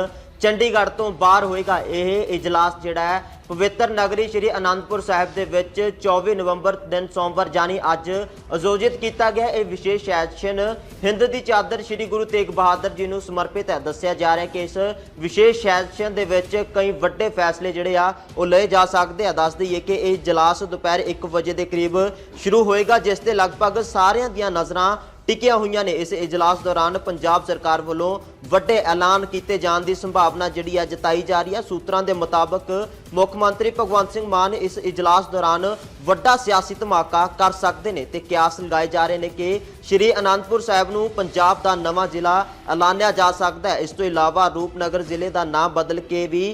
ਚੰਡੀਗੜ੍ਹ ਤੋਂ ਬਾਹਰ ਹੋਏਗਾ, ਇਹ ਇਜਲਾਸ ਜਿਹੜਾ ਹੈ ਪਵਿੱਤਰ ਨਗਰੀ ਸ਼੍ਰੀ ਅਨੰਦਪੁਰ ਸਾਹਿਬ ਦੇ ਵਿੱਚ 24 ਨਵੰਬਰ ਦਿਨ ਸੋਮਵਾਰ ਜਾਨੀ ਅੱਜ ਆਯੋਜਿਤ ਕੀਤਾ ਗਿਆ ਇਹ ਵਿਸ਼ੇਸ਼ ਸੈਸ਼ਨ ਹਿੰਦ ਦੀ ਚਾਦਰ ਸ਼੍ਰੀ ਗੁਰੂ ਤੇਗ ਬਹਾਦਰ ਜੀ ਨੂੰ ਸਮਰਪਿਤ ਹੈ। ਦੱਸਿਆ ਜਾ ਰਿਹਾ ਕਿ ਇਸ ਵਿਸ਼ੇਸ਼ ਸੈਸ਼ਨ ਦੇ ਵਿੱਚ ਕਈ ਵੱਡੇ ਫੈਸਲੇ ਜਿਹੜੇ ਆ, ਉਹ ਲਏ ਜਾ ਸਕਦੇ ਆ। ਦੱਸ ਦਈਏ ਕਿ ਇਹ ਇਜਲਾਸ ਦੁਪਹਿਰ 1 ਵਜੇ ਦੇ ਕਰੀਬ ਸ਼ੁਰੂ ਹੋਏਗਾ, ਜਿਸ ਤੇ ਲਗਭਗ ਸਾਰਿਆਂ ਦੀਆਂ ਨਜ਼ਰਾਂ ਟਿਕੀਆਂ ਹੋਈਆਂ ਨੇ। ਇਸ ਇਜਲਾਸ ਦੌਰਾਨ ਪੰਜਾਬ ਸਰਕਾਰ ਵੱਲੋਂ ਵੱਡੇ ਐਲਾਨ ਕੀਤੇ ਜਾਣ ਦੀ ਸੰਭਾਵਨਾ ਜਿਹੜੀ ਆ ਜਤਾਈ ਜਾ ਰਹੀ ਹੈ। ਸੂਤਰਾਂ ਦੇ ਮੁਤਾਬਕ ਮੁੱਖ ਮੰਤਰੀ ਭਗਵੰਤ ਸਿੰਘ ਮਾਨ ਇਸ ਇਜਲਾਸ ਦੌਰਾਨ ਵੱਡਾ ਸਿਆਸੀ ਧਮਾਕਾ ਕਰ ਸਕਦੇ ਨੇ ਤੇ ਕਿਆਸ ਲਗਾਏ ਜਾ ਰਹੇ ਨੇ ਕਿ ਸ਼੍ਰੀ ਅਨੰਦਪੁਰ ਸਾਹਿਬ ਨੂੰ ਪੰਜਾਬ ਦਾ ਨਵਾਂ ਜ਼ਿਲ੍ਹਾ ਐਲਾਨਿਆ ਜਾ ਸਕਦਾ ਹੈ। ਇਸ ਤੋਂ ਇਲਾਵਾ ਰੂਪਨਗਰ ਜ਼ਿਲ੍ਹੇ ਦਾ ਨਾਮ ਬਦਲ ਕੇ ਵੀ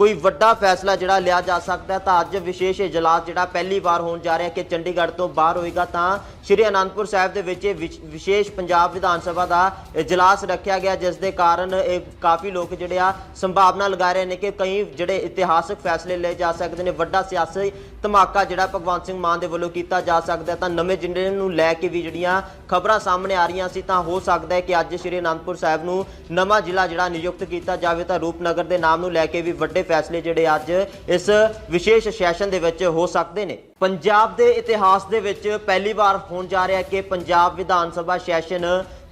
ਕੋਈ ਵੱਡਾ ਫੈਸਲਾ ਜਿਹੜਾ ਲਿਆ ਜਾ ਸਕਦਾ ਤਾਂ ਅੱਜ ਵਿਸ਼ੇਸ਼ ਇਜਲਾਸ ਜਿਹੜਾ ਪਹਿਲੀ ਵਾਰ ਹੋਣ ਜਾ ਰਿਹਾ ਕਿ ਚੰਡੀਗੜ੍ਹ ਤੋਂ ਬਾਹਰ ਹੋਏਗਾ, ਤਾਂ ਸ਼੍ਰੀ ਅਨੰਦਪੁਰ ਸਾਹਿਬ ਦੇ ਵਿੱਚ ਇਹ ਵਿਸ਼- ਵਿਸ਼ੇਸ਼ ਪੰਜਾਬ ਵਿਧਾਨ ਸਭਾ ਦਾ ਇਜਲਾਸ ਰੱਖਿਆ ਗਿਆ, ਜਿਸ ਦੇ ਕਾਰਨ ਇਹ ਕਾਫੀ ਲੋਕ ਜਿਹੜੇ ਆ ਸੰਭਾਵਨਾ ਲਗਾ ਰਹੇ ਨੇ ਕਿ ਕਈ ਜਿਹੜੇ ਇਤਿਹਾਸਕ ਫੈਸਲੇ ਲਏ ਜਾ ਸਕਦੇ ਨੇ। ਵੱਡਾ ਸਿਆਸੀ ਧਮਾਕਾ ਜਿਹੜਾ ਭਗਵੰਤ ਸਿੰਘ ਮਾਨ ਦੇ ਵੱਲੋਂ ਕੀਤਾ ਜਾ ਸਕਦਾ ਤਾਂ ਨਵੇਂ ਜਿੰਦੇ ਨੂੰ ਲੈ ਕੇ ਵੀ ਜਿਹੜੀਆਂ ਖਬਰਾਂ ਸਾਹਮਣੇ ਆ ਰਹੀਆਂ ਸੀ, ਤਾਂ ਹੋ ਸਕਦਾ ਹੈ ਕਿ ਅੱਜ ਸ਼੍ਰੀ ਅਨੰਦਪੁਰ ਸਾਹਿਬ ਨੂੰ ਨਵਾਂ ਜ਼ਿਲ੍ਹਾ ਜਿਹੜਾ ਨਿਯੁਕਤ ਕੀਤਾ ਜਾਵੇ, ਤਾਂ ਰੂਪਨਗਰ ਦੇ ਨਾਮ ਨੂੰ ਲੈ ਕੇ ਵੀ ਵੱਡੇ ਫੈਸਲੇ ਜਿਹੜੇ ਅੱਜ ਇਸ ਵਿਸ਼ੇਸ਼ ਸੈਸ਼ਨ ਦੇ ਵਿੱਚ ਹੋ ਸਕਦੇ ਨੇ। ਪੰਜਾਬ ਦੇ ਇਤਿਹਾਸ ਦੇ ਵਿੱਚ ਪਹਿਲੀ ਵਾਰ ਹੋਣ ਜਾ ਰਿਹਾ ਕਿ ਪੰਜਾਬ ਵਿਧਾਨ ਸਭਾ ਸੈਸ਼ਨ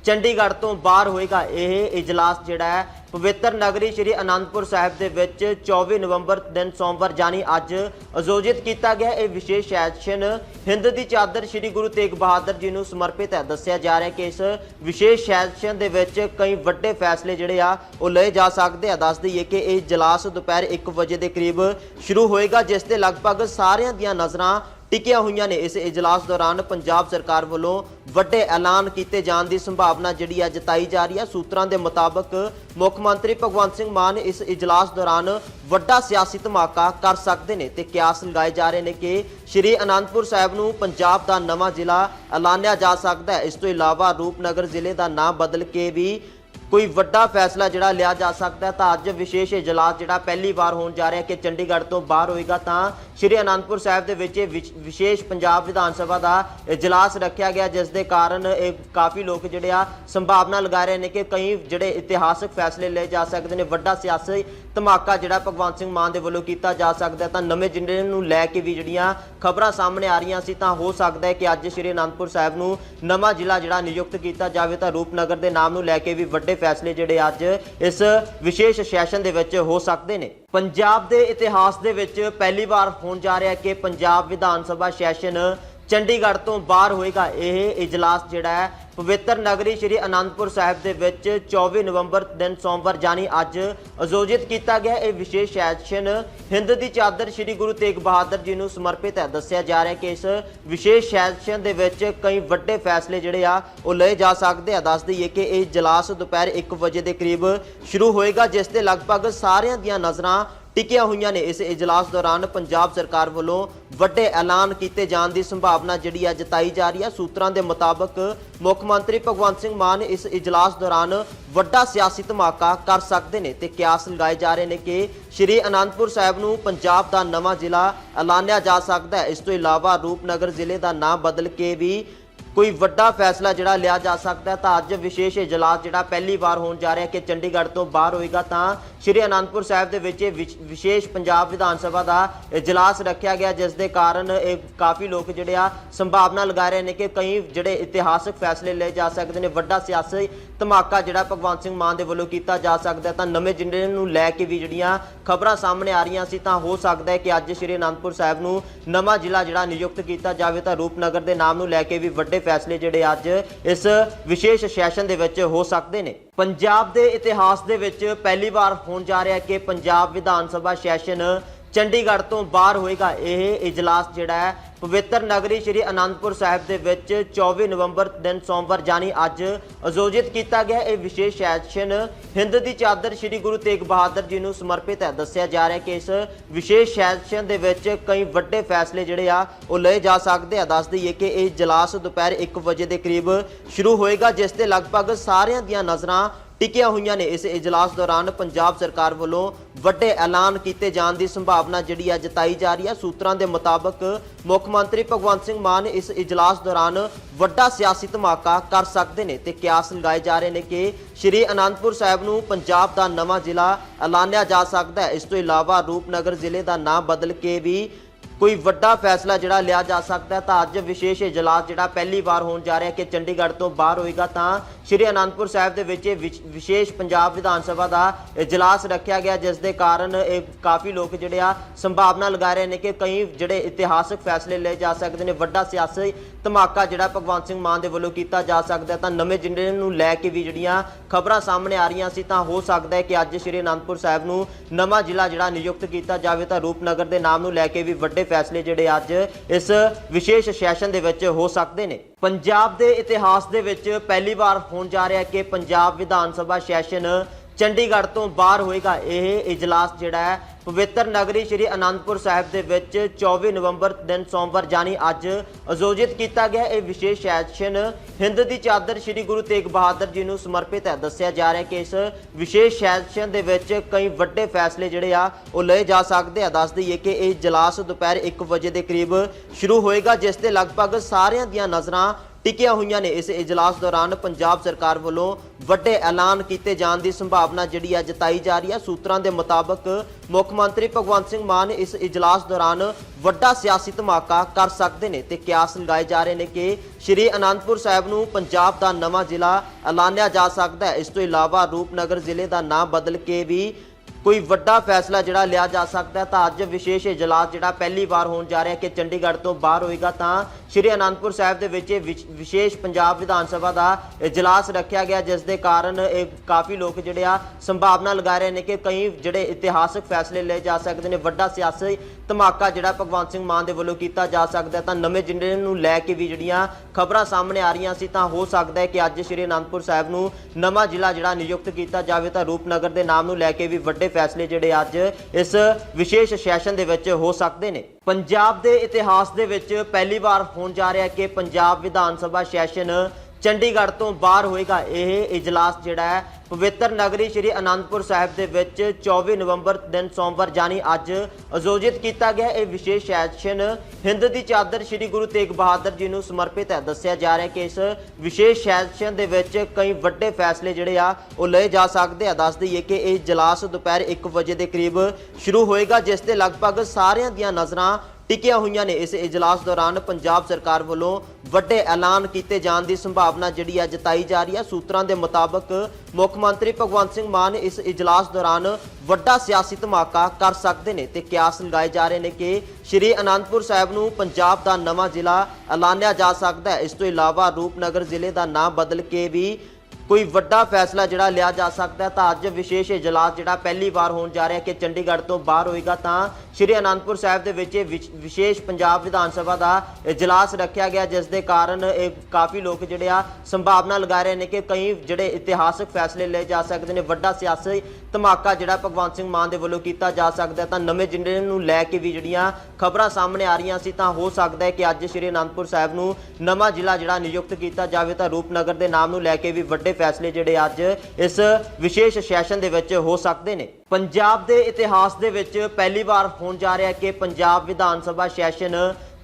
ਚੰਡੀਗੜ੍ਹ ਤੋਂ ਬਾਹਰ ਹੋਏਗਾ ਇਹ ਇਜਲਾਸ ਜਿਹੜਾ ਹੈ। ਪਵਿੱਤਰ ਨਗਰੀ ਸ੍ਰੀ ਅਨੰਦਪੁਰ ਸਾਹਿਬ ਦੇ ਵਿੱਚ 24 ਨਵੰਬਰ ਦਿਨ ਸੋਮਵਾਰ ਜਾਨੀ ਅੱਜ ਆਯੋਜਿਤ ਕੀਤਾ ਗਿਆ ਇਹ ਵਿਸ਼ੇਸ਼ ਸੈਸ਼ਨ ਹਿੰਦ ਦੀ ਚਾਦਰ ਸ੍ਰੀ ਗੁਰੂ ਤੇਗ ਬਹਾਦਰ ਜੀ ਨੂੰ ਸਮਰਪਿਤ ਹੈ। ਦੱਸਿਆ ਜਾ ਰਿਹਾ ਕਿ ਇਸ ਵਿਸ਼ੇਸ਼ ਸੈਸ਼ਨ ਦੇ ਵਿੱਚ ਕਈ ਵੱਡੇ ਫੈਸਲੇ ਜਿਹੜੇ ਆ, ਉਹ ਲਏ ਜਾ ਸਕਦੇ ਆ। ਦੱਸ ਦਈਏ ਕਿ ਇਹ ਇਜਲਾਸ ਦੁਪਹਿਰ 1 ਵਜੇ ਦੇ ਕਰੀਬ ਸ਼ੁਰੂ ਹੋਏਗਾ, ਜਿਸ ਤੇ ਲਗਭਗ ਸਾਰਿਆਂ ਦੀਆਂ ਨਜ਼ਰਾਂ ਟਿਕੀਆਂ ਹੋਈਆਂ ਨੇ। ਇਸ ਇਜਲਾਸ ਦੌਰਾਨ ਪੰਜਾਬ ਸਰਕਾਰ ਵੱਲੋਂ ਵੱਡੇ ਐਲਾਨ ਕੀਤੇ ਜਾਣ ਦੀ ਸੰਭਾਵਨਾ ਜਿਹੜੀ ਹੈ ਜਤਾਈ ਜਾ ਰਹੀ ਹੈ। ਸੂਤਰਾਂ ਦੇ ਮੁਤਾਬਕ ਮੁੱਖ ਮੰਤਰੀ ਭਗਵੰਤ ਸਿੰਘ ਮਾਨ ਇਸ ਇਜਲਾਸ ਦੌਰਾਨ ਵੱਡਾ ਸਿਆਸੀ ਧਮਾਕਾ ਕਰ ਸਕਦੇ ਨੇ ਤੇ ਕਿਆਸ ਲਗਾਏ ਜਾ ਰਹੇ ਨੇ ਕਿ ਸ਼੍ਰੀ ਅਨੰਦਪੁਰ ਸਾਹਿਬ ਨੂੰ ਪੰਜਾਬ ਦਾ ਨਵਾਂ ਜ਼ਿਲ੍ਹਾ ਐਲਾਨਿਆ ਜਾ ਸਕਦਾ ਹੈ। ਇਸ ਤੋਂ ਇਲਾਵਾ ਰੂਪਨਗਰ ਜ਼ਿਲ੍ਹੇ ਦਾ ਨਾਮ ਬਦਲ ਕੇ ਵੀ ਕੋਈ ਵੱਡਾ ਫੈਸਲਾ ਜਿਹੜਾ ਲਿਆ ਜਾ ਸਕਦਾ ਤਾਂ ਅੱਜ ਵਿਸ਼ੇਸ਼ ਇਜਲਾਸ ਜਿਹੜਾ ਪਹਿਲੀ ਵਾਰ ਹੋਣ ਜਾ ਰਿਹਾ ਕਿ ਚੰਡੀਗੜ੍ਹ ਤੋਂ ਬਾਹਰ ਹੋਏਗਾ। ਤਾਂ ਸ਼੍ਰੀ ਅਨੰਦਪੁਰ ਸਾਹਿਬ ਦੇ ਵਿੱਚ ਇਹ ਵਿਸ਼- ਵਿਸ਼ੇਸ਼ ਪੰਜਾਬ ਵਿਧਾਨ ਸਭਾ ਦਾ ਇਜਲਾਸ ਰੱਖਿਆ ਗਿਆ, ਜਿਸ ਦੇ ਕਾਰਨ ਇਹ ਕਾਫੀ ਲੋਕ ਜਿਹੜੇ ਆ ਸੰਭਾਵਨਾ ਲਗਾ ਰਹੇ ਨੇ ਕਿ ਕਈ ਜਿਹੜੇ ਇਤਿਹਾਸਕ ਫੈਸਲੇ ਲਏ ਜਾ ਸਕਦੇ ਨੇ। ਵੱਡਾ ਸਿਆਸੀ ਧਮਾਕਾ ਜਿਹੜਾ ਭਗਵੰਤ ਸਿੰਘ ਮਾਨ ਦੇ ਵੱਲੋਂ ਕੀਤਾ ਜਾ ਸਕਦਾ ਤਾਂ ਨਵੇਂ ਜਿੰਦੇ ਨੂੰ ਲੈ ਕੇ ਵੀ ਜਿਹੜੀਆਂ ਖਬਰਾਂ ਸਾਹਮਣੇ ਆ ਰਹੀਆਂ ਸੀ, ਤਾਂ ਹੋ ਸਕਦਾ ਹੈ ਕਿ ਅੱਜ ਸ਼੍ਰੀ ਅਨੰਦਪੁਰ ਸਾਹਿਬ ਨੂੰ ਨਵਾਂ ਜ਼ਿਲ੍ਹਾ ਜਿਹੜਾ ਨਿਯੁਕਤ ਕੀਤਾ ਜਾਵੇ। ਤਾਂ ਰੂਪਨਗਰ ਦੇ ਨਾਮ ਨੂੰ ਲੈ ਕੇ ਵੀ ਵੱਡੇ ਫੈਸਲੇ ਜਿਹੜੇ ਅੱਜ ਇਸ ਵਿਸ਼ੇਸ਼ ਸੈਸ਼ਨ ਦੇ ਵਿੱਚ ਹੋ ਸਕਦੇ ਨੇ। ਪੰਜਾਬ ਦੇ ਇਤਿਹਾਸ ਦੇ ਵਿੱਚ ਪਹਿਲੀ ਵਾਰ ਹੋਣ ਜਾ ਰਿਹਾ ਕਿ ਪੰਜਾਬ ਵਿਧਾਨ ਸਭਾ ਸੈਸ਼ਨ ਚੰਡੀਗੜ੍ਹ ਤੋਂ ਬਾਹਰ ਹੋਏਗਾ ਇਹ ਇਜਲਾਸ ਜਿਹੜਾ ਹੈ। ਪਵਿੱਤਰ ਨਗਰੀ ਸ੍ਰੀ ਅਨੰਦਪੁਰ ਸਾਹਿਬ ਦੇ ਵਿੱਚ 24 ਨਵੰਬਰ ਦਿਨ ਸੋਮਵਾਰ ਜਾਨੀ ਅੱਜ ਆਯੋਜਿਤ ਕੀਤਾ ਗਿਆ। ਇਹ ਵਿਸ਼ੇਸ਼ ਸੈਸ਼ਨ ਹਿੰਦ ਦੀ ਚਾਦਰ ਸ੍ਰੀ ਗੁਰੂ ਤੇਗ ਬਹਾਦਰ ਜੀ ਨੂੰ ਸਮਰਪਿਤ ਹੈ। ਦੱਸਿਆ ਜਾ ਰਿਹਾ ਕਿ ਇਸ ਵਿਸ਼ੇਸ਼ ਸੈਸ਼ਨ ਦੇ ਵਿੱਚ ਕਈ ਵੱਡੇ ਫੈਸਲੇ ਜਿਹੜੇ ਆ, ਉਹ ਲਏ ਜਾ ਸਕਦੇ ਆ। ਦੱਸ ਦਈਏ ਕਿ ਇਹ ਇਜਲਾਸ ਦੁਪਹਿਰ 1 ਵਜੇ ਦੇ ਕਰੀਬ ਸ਼ੁਰੂ ਹੋਏਗਾ, ਜਿਸ ਤੇ ਲਗਭਗ ਸਾਰਿਆਂ ਦੀਆਂ ਨਜ਼ਰਾਂ ਟਿਕੀਆਂ ਹੋਈਆਂ ਨੇ। ਇਸ ਇਜਲਾਸ ਦੌਰਾਨ ਪੰਜਾਬ ਸਰਕਾਰ ਵੱਲੋਂ ਵੱਡੇ ਐਲਾਨ ਕੀਤੇ ਜਾਣ ਦੀ ਸੰਭਾਵਨਾ ਜਿਹੜੀ ਆ ਜਤਾਈ ਜਾ ਰਹੀ ਹੈ। ਸੂਤਰਾਂ ਦੇ ਮੁਤਾਬਕ ਮੁੱਖ ਮੰਤਰੀ ਭਗਵੰਤ ਸਿੰਘ ਮਾਨ ਇਸ ਇਜਲਾਸ ਦੌਰਾਨ ਵੱਡਾ ਸਿਆਸੀ ਧਮਾਕਾ ਕਰ ਸਕਦੇ ਨੇ ਤੇ ਕਿਆਸ ਲਗਾਏ ਜਾ ਰਹੇ ਨੇ ਕਿ ਸ਼੍ਰੀ ਅਨੰਦਪੁਰ ਸਾਹਿਬ ਨੂੰ ਪੰਜਾਬ ਦਾ ਨਵਾਂ ਜ਼ਿਲ੍ਹਾ ਐਲਾਨਿਆ ਜਾ ਸਕਦਾ ਹੈ। ਇਸ ਤੋਂ ਇਲਾਵਾ ਰੂਪਨਗਰ ਜ਼ਿਲ੍ਹੇ ਦਾ ਨਾਮ ਬਦਲ ਕੇ ਵੀ ਕੋਈ ਵੱਡਾ ਫੈਸਲਾ ਜਿਹੜਾ ਲਿਆ ਜਾ ਸਕਦਾ ਤਾਂ ਅੱਜ ਵਿਸ਼ੇਸ਼ ਇਜਲਾਸ ਜਿਹੜਾ ਪਹਿਲੀ ਵਾਰ ਹੋਣ ਜਾ ਰਿਹਾ ਕਿ ਚੰਡੀਗੜ੍ਹ ਤੋਂ ਬਾਹਰ ਹੋਏਗਾ, ਤਾਂ ਸ਼੍ਰੀ ਅਨੰਦਪੁਰ ਸਾਹਿਬ ਦੇ ਵਿੱਚ ਇਹ ਵਿਸ਼- ਵਿਸ਼ੇਸ਼ ਪੰਜਾਬ ਵਿਧਾਨ ਸਭਾ ਦਾ ਇਜਲਾਸ ਰੱਖਿਆ ਗਿਆ, ਜਿਸ ਦੇ ਕਾਰਨ ਇਹ ਕਾਫੀ ਲੋਕ ਜਿਹੜੇ ਆ ਸੰਭਾਵਨਾ ਲਗਾ ਰਹੇ ਨੇ ਕਿ ਕਈ ਜਿਹੜੇ ਇਤਿਹਾਸਕ ਫੈਸਲੇ ਲਏ ਜਾ ਸਕਦੇ ਨੇ। ਵੱਡਾ ਸਿਆਸੀ ਧਮਾਕਾ ਜਿਹੜਾ ਭਗਵੰਤ ਸਿੰਘ ਮਾਨ ਦੇ ਵੱਲੋਂ ਕੀਤਾ ਜਾ ਸਕਦਾ ਤਾਂ ਨਵੇਂ ਜਨਰੇਸ਼ਨ ਨੂੰ ਲੈ ਕੇ ਵੀ ਜਿਹੜੀਆਂ ਖਬਰਾਂ ਸਾਹਮਣੇ ਆ ਰਹੀਆਂ ਸੀ ਤਾਂ ਹੋ ਸਕਦਾ ਹੈ ਕਿ ਅੱਜ ਸ਼੍ਰੀ ਅਨੰਦਪੁਰ ਸਾਹਿਬ ਨੂੰ ਨਵਾਂ ਜ਼ਿਲ੍ਹਾ ਜਿਹੜਾ ਨਿਯੁਕਤ ਕੀਤਾ ਜਾਵੇ ਤਾਂ ਰੂਪਨਗਰ ਦੇ ਨਾਮ ਨੂੰ ਲੈ ਕੇ ਵੀ ਵੱਡੇ ਫੈਸਲੇ ਜਿਹੜੇ ਅੱਜ ਇਸ ਵਿਸ਼ੇਸ਼ ਸੈਸ਼ਨ ਦੇ ਵਿੱਚ ਹੋ ਸਕਦੇ ਨੇ। ਪੰਜਾਬ ਦੇ ਇਤਿਹਾਸ ਦੇ ਵਿੱਚ ਪਹਿਲੀ ਵਾਰ ਹੋਣ ਜਾ ਰਿਹਾ ਕਿ ਪੰਜਾਬ ਵਿਧਾਨ ਸਭਾ ਸੈਸ਼ਨ ਚੰਡੀਗੜ੍ਹ ਤੋਂ ਬਾਹਰ ਹੋਏਗਾ। ਇਹ ਇਜਲਾਸ ਜਿਹੜਾ ਹੈ ਪਵਿੱਤਰ ਨਗਰੀ ਸ੍ਰੀ ਅਨੰਦਪੁਰ ਸਾਹਿਬ ਦੇ ਵਿੱਚ 24 ਨਵੰਬਰ ਦਿਨ ਸੋਮਵਾਰ ਜਾਨੀ ਅੱਜ ਆਯੋਜਿਤ ਕੀਤਾ ਗਿਆ ਇਹ ਵਿਸ਼ੇਸ਼ ਸੈਸ਼ਨ ਹਿੰਦ ਦੀ ਚਾਦਰ ਸ੍ਰੀ ਗੁਰੂ ਤੇਗ ਬਹਾਦਰ ਜੀ ਨੂੰ ਸਮਰਪਿਤ ਹੈ। ਦੱਸਿਆ ਜਾ ਰਿਹਾ ਕਿ ਇਸ ਵਿਸ਼ੇਸ਼ ਸੈਸ਼ਨ ਦੇ ਵਿੱਚ ਕਈ ਵੱਡੇ ਫੈਸਲੇ ਜਿਹੜੇ ਆ, ਉਹ ਲਏ ਜਾ ਸਕਦੇ ਆ। ਦੱਸ ਦਈਏ ਕਿ ਇਹ ਇਜਲਾਸ ਦੁਪਹਿਰ 1 ਵਜੇ ਦੇ ਕਰੀਬ ਸ਼ੁਰੂ ਹੋਏਗਾ, ਜਿਸ ਤੇ ਲਗਭਗ ਸਾਰਿਆਂ ਦੀਆਂ ਨਜ਼ਰਾਂ ਟਿਕੀਆਂ ਹੋਈਆਂ ਨੇ। ਇਸ ਇਜਲਾਸ ਦੌਰਾਨ ਪੰਜਾਬ ਸਰਕਾਰ ਵੱਲੋਂ ਵੱਡੇ ਐਲਾਨ ਕੀਤੇ ਜਾਣ ਦੀ ਸੰਭਾਵਨਾ ਜਿਹੜੀ ਹੈ ਜਤਾਈ ਜਾ ਰਹੀ ਹੈ। ਸੂਤਰਾਂ ਦੇ ਮੁਤਾਬਕ ਮੁੱਖ ਮੰਤਰੀ ਭਗਵੰਤ ਸਿੰਘ ਮਾਨ ਇਸ ਇਜਲਾਸ ਦੌਰਾਨ ਵੱਡਾ ਸਿਆਸੀ ਧਮਾਕਾ ਕਰ ਸਕਦੇ ਨੇ ਤੇ ਕਿਆਸ ਲਗਾਏ ਜਾ ਰਹੇ ਨੇ ਕਿ ਸ਼੍ਰੀ ਅਨੰਦਪੁਰ ਸਾਹਿਬ ਨੂੰ ਪੰਜਾਬ ਦਾ ਨਵਾਂ ਜ਼ਿਲ੍ਹਾ ਐਲਾਨਿਆ ਜਾ ਸਕਦਾ ਹੈ। ਇਸ ਤੋਂ ਇਲਾਵਾ ਰੂਪਨਗਰ ਜ਼ਿਲ੍ਹੇ ਦਾ ਨਾਮ ਬਦਲ ਕੇ ਵੀ ਕੋਈ ਵੱਡਾ ਫੈਸਲਾ ਜਿਹੜਾ ਲਿਆ ਜਾ ਸਕਦਾ ਤਾਂ ਅੱਜ ਵਿਸ਼ੇਸ਼ ਇਜਲਾਸ ਜਿਹੜਾ ਪਹਿਲੀ ਵਾਰ ਹੋਣ ਜਾ ਰਿਹਾ ਕਿ ਚੰਡੀਗੜ੍ਹ ਤੋਂ ਬਾਹਰ ਹੋਏਗਾ। ਤਾਂ ਸ਼੍ਰੀ ਅਨੰਦਪੁਰ ਸਾਹਿਬ ਦੇ ਵਿੱਚ ਇਹ ਵਿਸ਼- ਵਿਸ਼ੇਸ਼ ਪੰਜਾਬ ਵਿਧਾਨ ਸਭਾ ਦਾ ਇਜਲਾਸ ਰੱਖਿਆ ਗਿਆ, ਜਿਸ ਦੇ ਕਾਰਨ ਇਹ ਕਾਫੀ ਲੋਕ ਜਿਹੜੇ ਆ ਸੰਭਾਵਨਾ ਲਗਾ ਰਹੇ ਨੇ ਕਿ ਕਈ ਜਿਹੜੇ ਇਤਿਹਾਸਕ ਫੈਸਲੇ ਲਏ ਜਾ ਸਕਦੇ ਨੇ। ਵੱਡਾ ਸਿਆਸੀ ਧਮਾਕਾ ਜਿਹੜਾ ਭਗਵੰਤ ਸਿੰਘ ਮਾਨ ਦੇ ਵੱਲੋਂ ਕੀਤਾ ਜਾ ਸਕਦਾ ਤਾਂ ਨਵੇਂ ਜਿੰਦੇ ਨੂੰ ਲੈ ਕੇ ਵੀ ਜਿਹੜੀਆਂ ਖਬਰਾਂ ਸਾਹਮਣੇ ਆ ਰਹੀਆਂ ਸੀ, ਤਾਂ ਹੋ ਸਕਦਾ ਹੈ ਕਿ ਅੱਜ ਸ਼੍ਰੀ ਅਨੰਦਪੁਰ ਸਾਹਿਬ ਨੂੰ ਨਵਾਂ ਜ਼ਿਲ੍ਹਾ ਜਿਹੜਾ ਨਿਯੁਕਤ ਕੀਤਾ ਜਾਵੇ। ਤਾਂ ਰੂਪਨਗਰ ਦੇ ਨਾਮ ਨੂੰ ਲੈ ਕੇ ਵੀ ਵੱਡੇ ਫੈਸਲੇ ਜਿਹੜੇ ਅੱਜ ਇਸ ਵਿਸ਼ੇਸ਼ ਸੈਸ਼ਨ ਦੇ ਵਿੱਚ ਹੋ ਸਕਦੇ ਨੇ। ਪੰਜਾਬ ਦੇ ਇਤਿਹਾਸ ਦੇ ਵਿੱਚ ਪਹਿਲੀ ਵਾਰ ਹੋਣ ਜਾ ਰਿਹਾ ਕਿ ਪੰਜਾਬ ਵਿਧਾਨ ਸਭਾ ਸੈਸ਼ਨ ਚੰਡੀਗੜ੍ਹ ਤੋਂ ਬਾਹਰ ਹੋਏਗਾ। ਇਹ ਇਜਲਾਸ ਜਿਹੜਾ ਹੈ, ਪਵਿੱਤਰ ਨਗਰੀ ਸ੍ਰੀ ਅਨੰਦਪੁਰ ਸਾਹਿਬ ਦੇ ਵਿੱਚ 24 ਨਵੰਬਰ ਦਿਨ ਸੋਮਵਾਰ ਜਾਨੀ ਅੱਜ ਆਯੋਜਿਤ ਕੀਤਾ ਗਿਆ। ਇਹ ਵਿਸ਼ੇਸ਼ ਸੈਸ਼ਨ ਹਿੰਦ ਦੀ ਚਾਦਰ ਸ੍ਰੀ ਗੁਰੂ ਤੇਗ ਬਹਾਦਰ ਜੀ ਨੂੰ ਸਮਰਪਿਤ ਹੈ। ਦੱਸਿਆ ਜਾ ਰਿਹਾ ਕਿ ਇਸ ਵਿਸ਼ੇਸ਼ ਸੈਸ਼ਨ ਦੇ ਵਿੱਚ ਕਈ ਵੱਡੇ ਫੈਸਲੇ ਜਿਹੜੇ ਆ, ਉਹ ਲਏ ਜਾ ਸਕਦੇ ਆ। ਦੱਸ ਦਈਏ ਕਿ ਇਹ ਇਜਲਾਸ ਦੁਪਹਿਰ 1 ਵਜੇ ਦੇ ਕਰੀਬ ਸ਼ੁਰੂ ਹੋਏਗਾ, ਜਿਸ ਤੇ ਲਗਭਗ ਸਾਰਿਆਂ ਦੀਆਂ ਨਜ਼ਰਾਂ ਟਿਕੀਆਂ ਹੋਈਆਂ ਨੇ। ਇਸ ਇਜਲਾਸ ਦੌਰਾਨ ਪੰਜਾਬ ਸਰਕਾਰ ਵੱਲੋਂ ਵੱਡੇ ਐਲਾਨ ਕੀਤੇ ਜਾਣ ਦੀ ਸੰਭਾਵਨਾ ਜਿਹੜੀ ਆ ਜਤਾਈ ਜਾ ਰਹੀ ਹੈ। ਸੂਤਰਾਂ ਦੇ ਮੁਤਾਬਕ ਮੁੱਖ ਮੰਤਰੀ ਭਗਵੰਤ ਸਿੰਘ ਮਾਨ ਇਸ ਇਜਲਾਸ ਦੌਰਾਨ ਵੱਡਾ ਸਿਆਸੀ ਧਮਾਕਾ ਕਰ ਸਕਦੇ ਨੇ ਤੇ ਕਿਆਸ ਲਗਾਏ ਜਾ ਰਹੇ ਨੇ ਕਿ ਸ਼੍ਰੀ ਅਨੰਦਪੁਰ ਸਾਹਿਬ ਨੂੰ ਪੰਜਾਬ ਦਾ ਨਵਾਂ ਜ਼ਿਲ੍ਹਾ ਐਲਾਨਿਆ ਜਾ ਸਕਦਾ ਹੈ। ਇਸ ਤੋਂ ਇਲਾਵਾ ਰੂਪਨਗਰ ਜ਼ਿਲ੍ਹੇ ਦਾ ਨਾਮ ਬਦਲ ਕੇ ਵੀ ਕੋਈ ਵੱਡਾ ਫੈਸਲਾ ਜਿਹੜਾ ਲਿਆ ਜਾ ਸਕਦਾ ਤਾਂ ਅੱਜ ਵਿਸ਼ੇਸ਼ ਇਜਲਾਸ ਜਿਹੜਾ ਪਹਿਲੀ ਵਾਰ ਹੋਣ ਜਾ ਰਿਹਾ ਕਿ ਚੰਡੀਗੜ੍ਹ ਤੋਂ ਬਾਹਰ ਹੋਏਗਾ, ਤਾਂ ਸ਼੍ਰੀ ਅਨੰਦਪੁਰ ਸਾਹਿਬ ਦੇ ਵਿੱਚ ਇਹ ਵਿਸ਼- ਵਿਸ਼ੇਸ਼ ਪੰਜਾਬ ਵਿਧਾਨ ਸਭਾ ਦਾ ਇਜਲਾਸ ਰੱਖਿਆ ਗਿਆ, ਜਿਸ ਦੇ ਕਾਰਨ ਇਹ ਕਾਫੀ ਲੋਕ ਜਿਹੜੇ ਆ ਸੰਭਾਵਨਾ ਲਗਾ ਰਹੇ ਨੇ ਕਿ ਕਈ ਜਿਹੜੇ ਇਤਿਹਾਸਕ ਫੈਸਲੇ ਲਏ ਜਾ ਸਕਦੇ ਨੇ। ਵੱਡਾ ਸਿਆਸੀ ਧਮਾਕਾ ਜਿਹੜਾ ਭਗਵੰਤ ਸਿੰਘ ਮਾਨ ਦੇ ਵੱਲੋਂ ਕੀਤਾ ਜਾ ਸਕਦਾ ਤਾਂ ਨਵੇਂ ਜਿੰਨੇ ਨੂੰ ਲੈ ਕੇ ਵੀ ਜਿਹੜੀਆਂ ਖਬਰਾਂ ਸਾਹਮਣੇ ਆ ਰਹੀਆਂ ਸੀ, ਤਾਂ ਹੋ ਸਕਦਾ ਹੈ ਕਿ ਅੱਜ ਸ਼੍ਰੀ ਅਨੰਦਪੁਰ ਸਾਹਿਬ ਨੂੰ ਨਵਾਂ ਜ਼ਿਲ੍ਹਾ ਜਿਹੜਾ ਨਿਯੁਕਤ ਕੀਤਾ ਜਾਵੇ, ਤਾਂ ਰੂਪਨਗਰ ਦੇ ਨਾਮ ਨੂੰ ਲੈ ਕੇ ਵੀ ਵੱਡੇ ਫੈਸਲੇ ਜਿਹੜੇ ਅੱਜ ਇਸ ਵਿਸ਼ੇਸ਼ ਸੈਸ਼ਨ ਦੇ ਵਿੱਚ ਹੋ ਸਕਦੇ ਨੇ। ਪੰਜਾਬ ਦੇ ਇਤਿਹਾਸ ਦੇ ਵਿੱਚ ਪਹਿਲੀ ਵਾਰ ਹੋਣ ਜਾ ਰਿਹਾ ਕਿ ਪੰਜਾਬ ਵਿਧਾਨ ਸਭਾ ਸੈਸ਼ਨ ਚੰਡੀਗੜ੍ਹ ਤੋਂ ਬਾਹਰ ਹੋਏਗਾ ਇਹ ਇਜਲਾਸ ਜਿਹੜਾ ਹੈ। ਪਵਿੱਤਰ ਨਗਰੀ ਸ੍ਰੀ ਅਨੰਦਪੁਰ ਸਾਹਿਬ ਦੇ ਵਿੱਚ 24 ਨਵੰਬਰ ਦਿਨ ਸੋਮਵਾਰ ਜਾਨੀ ਅੱਜ ਆਯੋਜਿਤ ਕੀਤਾ ਗਿਆ। ਇਹ ਵਿਸ਼ੇਸ਼ ਸੈਸ਼ਨ ਹਿੰਦ ਦੀ ਚਾਦਰ ਸ੍ਰੀ ਗੁਰੂ ਤੇਗ ਬਹਾਦਰ ਜੀ ਨੂੰ ਸਮਰਪਿਤ ਹੈ। ਦੱਸਿਆ ਜਾ ਰਿਹਾ ਕਿ ਇਸ ਵਿਸ਼ੇਸ਼ ਸੈਸ਼ਨ ਦੇ ਵਿੱਚ ਕਈ ਵੱਡੇ ਫੈਸਲੇ ਜਿਹੜੇ ਆ, ਉਹ ਲਏ ਜਾ ਸਕਦੇ ਆ। ਦੱਸ ਦਈਏ ਕਿ ਇਹ ਇਜਲਾਸ ਦੁਪਹਿਰ 1 ਵਜੇ ਦੇ ਕਰੀਬ ਸ਼ੁਰੂ ਹੋਏਗਾ, ਜਿਸ ਤੇ ਲਗਭਗ ਸਾਰਿਆਂ ਦੀਆਂ ਨਜ਼ਰਾਂ ਟਿਕੀਆਂ ਹੋਈਆਂ ਨੇ। ਇਸ ਇਜਲਾਸ ਦੌਰਾਨ ਪੰਜਾਬ ਸਰਕਾਰ ਵੱਲੋਂ ਵੱਡੇ ਐਲਾਨ ਕੀਤੇ ਜਾਣ ਦੀ ਸੰਭਾਵਨਾ ਜਿਹੜੀ ਆ ਜਤਾਈ ਜਾ ਰਹੀ ਹੈ। ਸੂਤਰਾਂ ਦੇ ਮੁਤਾਬਕ ਮੁੱਖ ਮੰਤਰੀ ਭਗਵੰਤ ਸਿੰਘ ਮਾਨ ਇਸ ਇਜਲਾਸ ਦੌਰਾਨ ਵੱਡਾ ਸਿਆਸੀ ਧਮਾਕਾ ਕਰ ਸਕਦੇ ਨੇ ਤੇ ਕਿਆਸ ਲਗਾਏ ਜਾ ਰਹੇ ਨੇ ਕਿ ਸ਼੍ਰੀ ਅਨੰਦਪੁਰ ਸਾਹਿਬ ਨੂੰ ਪੰਜਾਬ ਦਾ ਨਵਾਂ ਜ਼ਿਲ੍ਹਾ ਐਲਾਨਿਆ ਜਾ ਸਕਦਾ ਹੈ। ਇਸ ਤੋਂ ਇਲਾਵਾ ਰੂਪਨਗਰ ਜ਼ਿਲ੍ਹੇ ਦਾ ਨਾਮ ਬਦਲ ਕੇ ਵੀ ਕੋਈ ਵੱਡਾ ਫੈਸਲਾ ਜਿਹੜਾ ਲਿਆ ਜਾ ਸਕਦਾ ਹੈ। ਤਾਂ ਅੱਜ ਵਿਸ਼ੇਸ਼ ਇਜਲਾਸ ਜਿਹੜਾ ਪਹਿਲੀ ਵਾਰ ਹੋਣ ਜਾ ਰਿਹਾ ਕਿ ਚੰਡੀਗੜ੍ਹ ਤੋਂ ਬਾਹਰ ਹੋਏਗਾ। ਤਾਂ ਸ਼੍ਰੀ ਅਨੰਦਪੁਰ ਸਾਹਿਬ ਦੇ ਵਿੱਚ ਇਹ ਵਿਸ਼- ਵਿਸ਼ੇਸ਼ ਪੰਜਾਬ ਵਿਧਾਨ ਸਭਾ ਦਾ ਇਜਲਾਸ ਰੱਖਿਆ ਗਿਆ, ਜਿਸ ਦੇ ਕਾਰਨ ਇਹ ਕਾਫੀ ਲੋਕ ਜਿਹੜੇ ਆ ਸੰਭਾਵਨਾ ਲਗਾ ਰਹੇ ਨੇ ਕਿ ਕਈ ਜਿਹੜੇ ਇਤਿਹਾਸਕ ਫੈਸਲੇ ਲਏ ਜਾ ਸਕਦੇ ਨੇ। ਵੱਡਾ ਸਿਆਸੀ ਧਮਾਕਾ ਜਿਹੜਾ ਭਗਵੰਤ ਸਿੰਘ ਮਾਨ ਦੇ ਵੱਲੋਂ ਕੀਤਾ ਜਾ ਸਕਦਾ ਤਾਂ ਨਵੇਂ ਜਿੰਨੇ ਨੂੰ ਲੈ ਕੇ ਵੀ ਜਿਹੜੀਆਂ ਖਬਰਾਂ ਸਾਹਮਣੇ ਆ ਰਹੀਆਂ ਸੀ, ਤਾਂ ਹੋ ਸਕਦਾ ਹੈ ਕਿ ਅੱਜ ਸ਼੍ਰੀ ਅਨੰਦਪੁਰ ਸਾਹਿਬ ਨੂੰ ਨਵਾਂ ਜ਼ਿਲ੍ਹਾ ਜਿਹੜਾ ਨਿਯੁਕਤ ਕੀਤਾ ਜਾਵੇ ਤਾਂ ਰੂਪਨਗਰ ਦੇ ਨਾਮ ਨੂੰ ਲੈ ਕੇ ਵੀ ਵੱਡੇ ਫੈਸਲੇ ਜਿਹੜੇ ਅੱਜ ਇਸ ਵਿਸ਼ੇਸ਼ ਸੈਸ਼ਨ ਦੇ ਵਿੱਚ ਹੋ ਸਕਦੇ ਨੇ। ਪੰਜਾਬ ਦੇ ਇਤਿਹਾਸ ਦੇ ਵਿੱਚ ਪਹਿਲੀ ਵਾਰ ਹੋਣ ਜਾ ਰਿਹਾ ਕਿ ਪੰਜਾਬ ਵਿਧਾਨ ਸਭਾ ਸੈਸ਼ਨ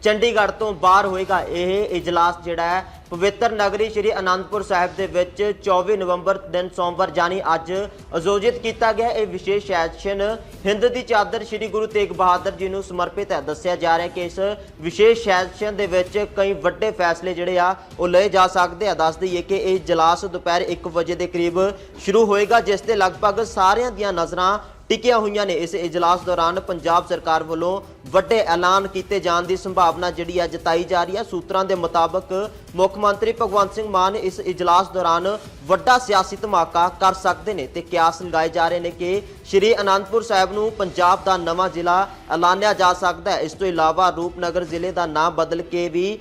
ਚੰਡੀਗੜ੍ਹ ਤੋਂ ਬਾਹਰ ਹੋਏਗਾ ਇਹ ਇਜਲਾਸ ਜਿਹੜਾ ਹੈ। ਪਵਿੱਤਰ ਨਗਰੀ ਸ੍ਰੀ ਅਨੰਦਪੁਰ ਸਾਹਿਬ ਦੇ ਵਿੱਚ 24 ਨਵੰਬਰ ਦਿਨ ਸੋਮਵਾਰ ਜਾਨੀ ਅੱਜ ਆਯੋਜਿਤ ਕੀਤਾ ਗਿਆ ਇਹ ਵਿਸ਼ੇਸ਼ ਸੈਸ਼ਨ ਹਿੰਦ ਦੀ ਚਾਦਰ ਸ੍ਰੀ ਗੁਰੂ ਤੇਗ ਬਹਾਦਰ ਜੀ ਨੂੰ ਸਮਰਪਿਤ ਹੈ। ਦੱਸਿਆ ਜਾ ਰਿਹਾ ਕਿ ਇਸ ਵਿਸ਼ੇਸ਼ ਸੈਸ਼ਨ ਦੇ ਵਿੱਚ ਕਈ ਵੱਡੇ ਫੈਸਲੇ ਜਿਹੜੇ ਆ, ਉਹ ਲਏ ਜਾ ਸਕਦੇ ਆ। ਦੱਸ ਦਈਏ ਕਿ ਇਹ ਇਜਲਾਸ ਦੁਪਹਿਰ 1 ਵਜੇ ਦੇ ਕਰੀਬ ਸ਼ੁਰੂ ਹੋਏਗਾ, ਜਿਸ ਤੇ ਲਗਭਗ ਸਾਰਿਆਂ ਦੀਆਂ ਨਜ਼ਰਾਂ ਟਿਕੀਆਂ ਹੋਈਆਂ ਨੇ। ਇਸ ਇਜਲਾਸ ਦੌਰਾਨ ਪੰਜਾਬ ਸਰਕਾਰ ਵੱਲੋਂ ਵੱਡੇ ਐਲਾਨ ਕੀਤੇ ਜਾਣ ਦੀ ਸੰਭਾਵਨਾ ਜਿਹੜੀ ਆ ਜਤਾਈ ਜਾ ਰਹੀ ਹੈ। ਸੂਤਰਾਂ ਦੇ ਮੁਤਾਬਕ ਮੁੱਖ ਮੰਤਰੀ ਭਗਵੰਤ ਸਿੰਘ ਮਾਨ ਇਸ ਇਜਲਾਸ ਦੌਰਾਨ ਵੱਡਾ ਸਿਆਸੀ ਧਮਾਕਾ ਕਰ ਸਕਦੇ ਨੇ ਤੇ ਕਿਆਸ ਲਗਾਏ ਜਾ ਰਹੇ ਨੇ ਕਿ ਸ਼੍ਰੀ ਅਨੰਦਪੁਰ ਸਾਹਿਬ ਨੂੰ ਪੰਜਾਬ ਦਾ ਨਵਾਂ ਜ਼ਿਲ੍ਹਾ ਐਲਾਨਿਆ ਜਾ ਸਕਦਾ ਹੈ। ਇਸ ਤੋਂ ਇਲਾਵਾ ਰੂਪਨਗਰ ਜ਼ਿਲ੍ਹੇ ਦਾ ਨਾਮ ਬਦਲ ਕੇ ਵੀ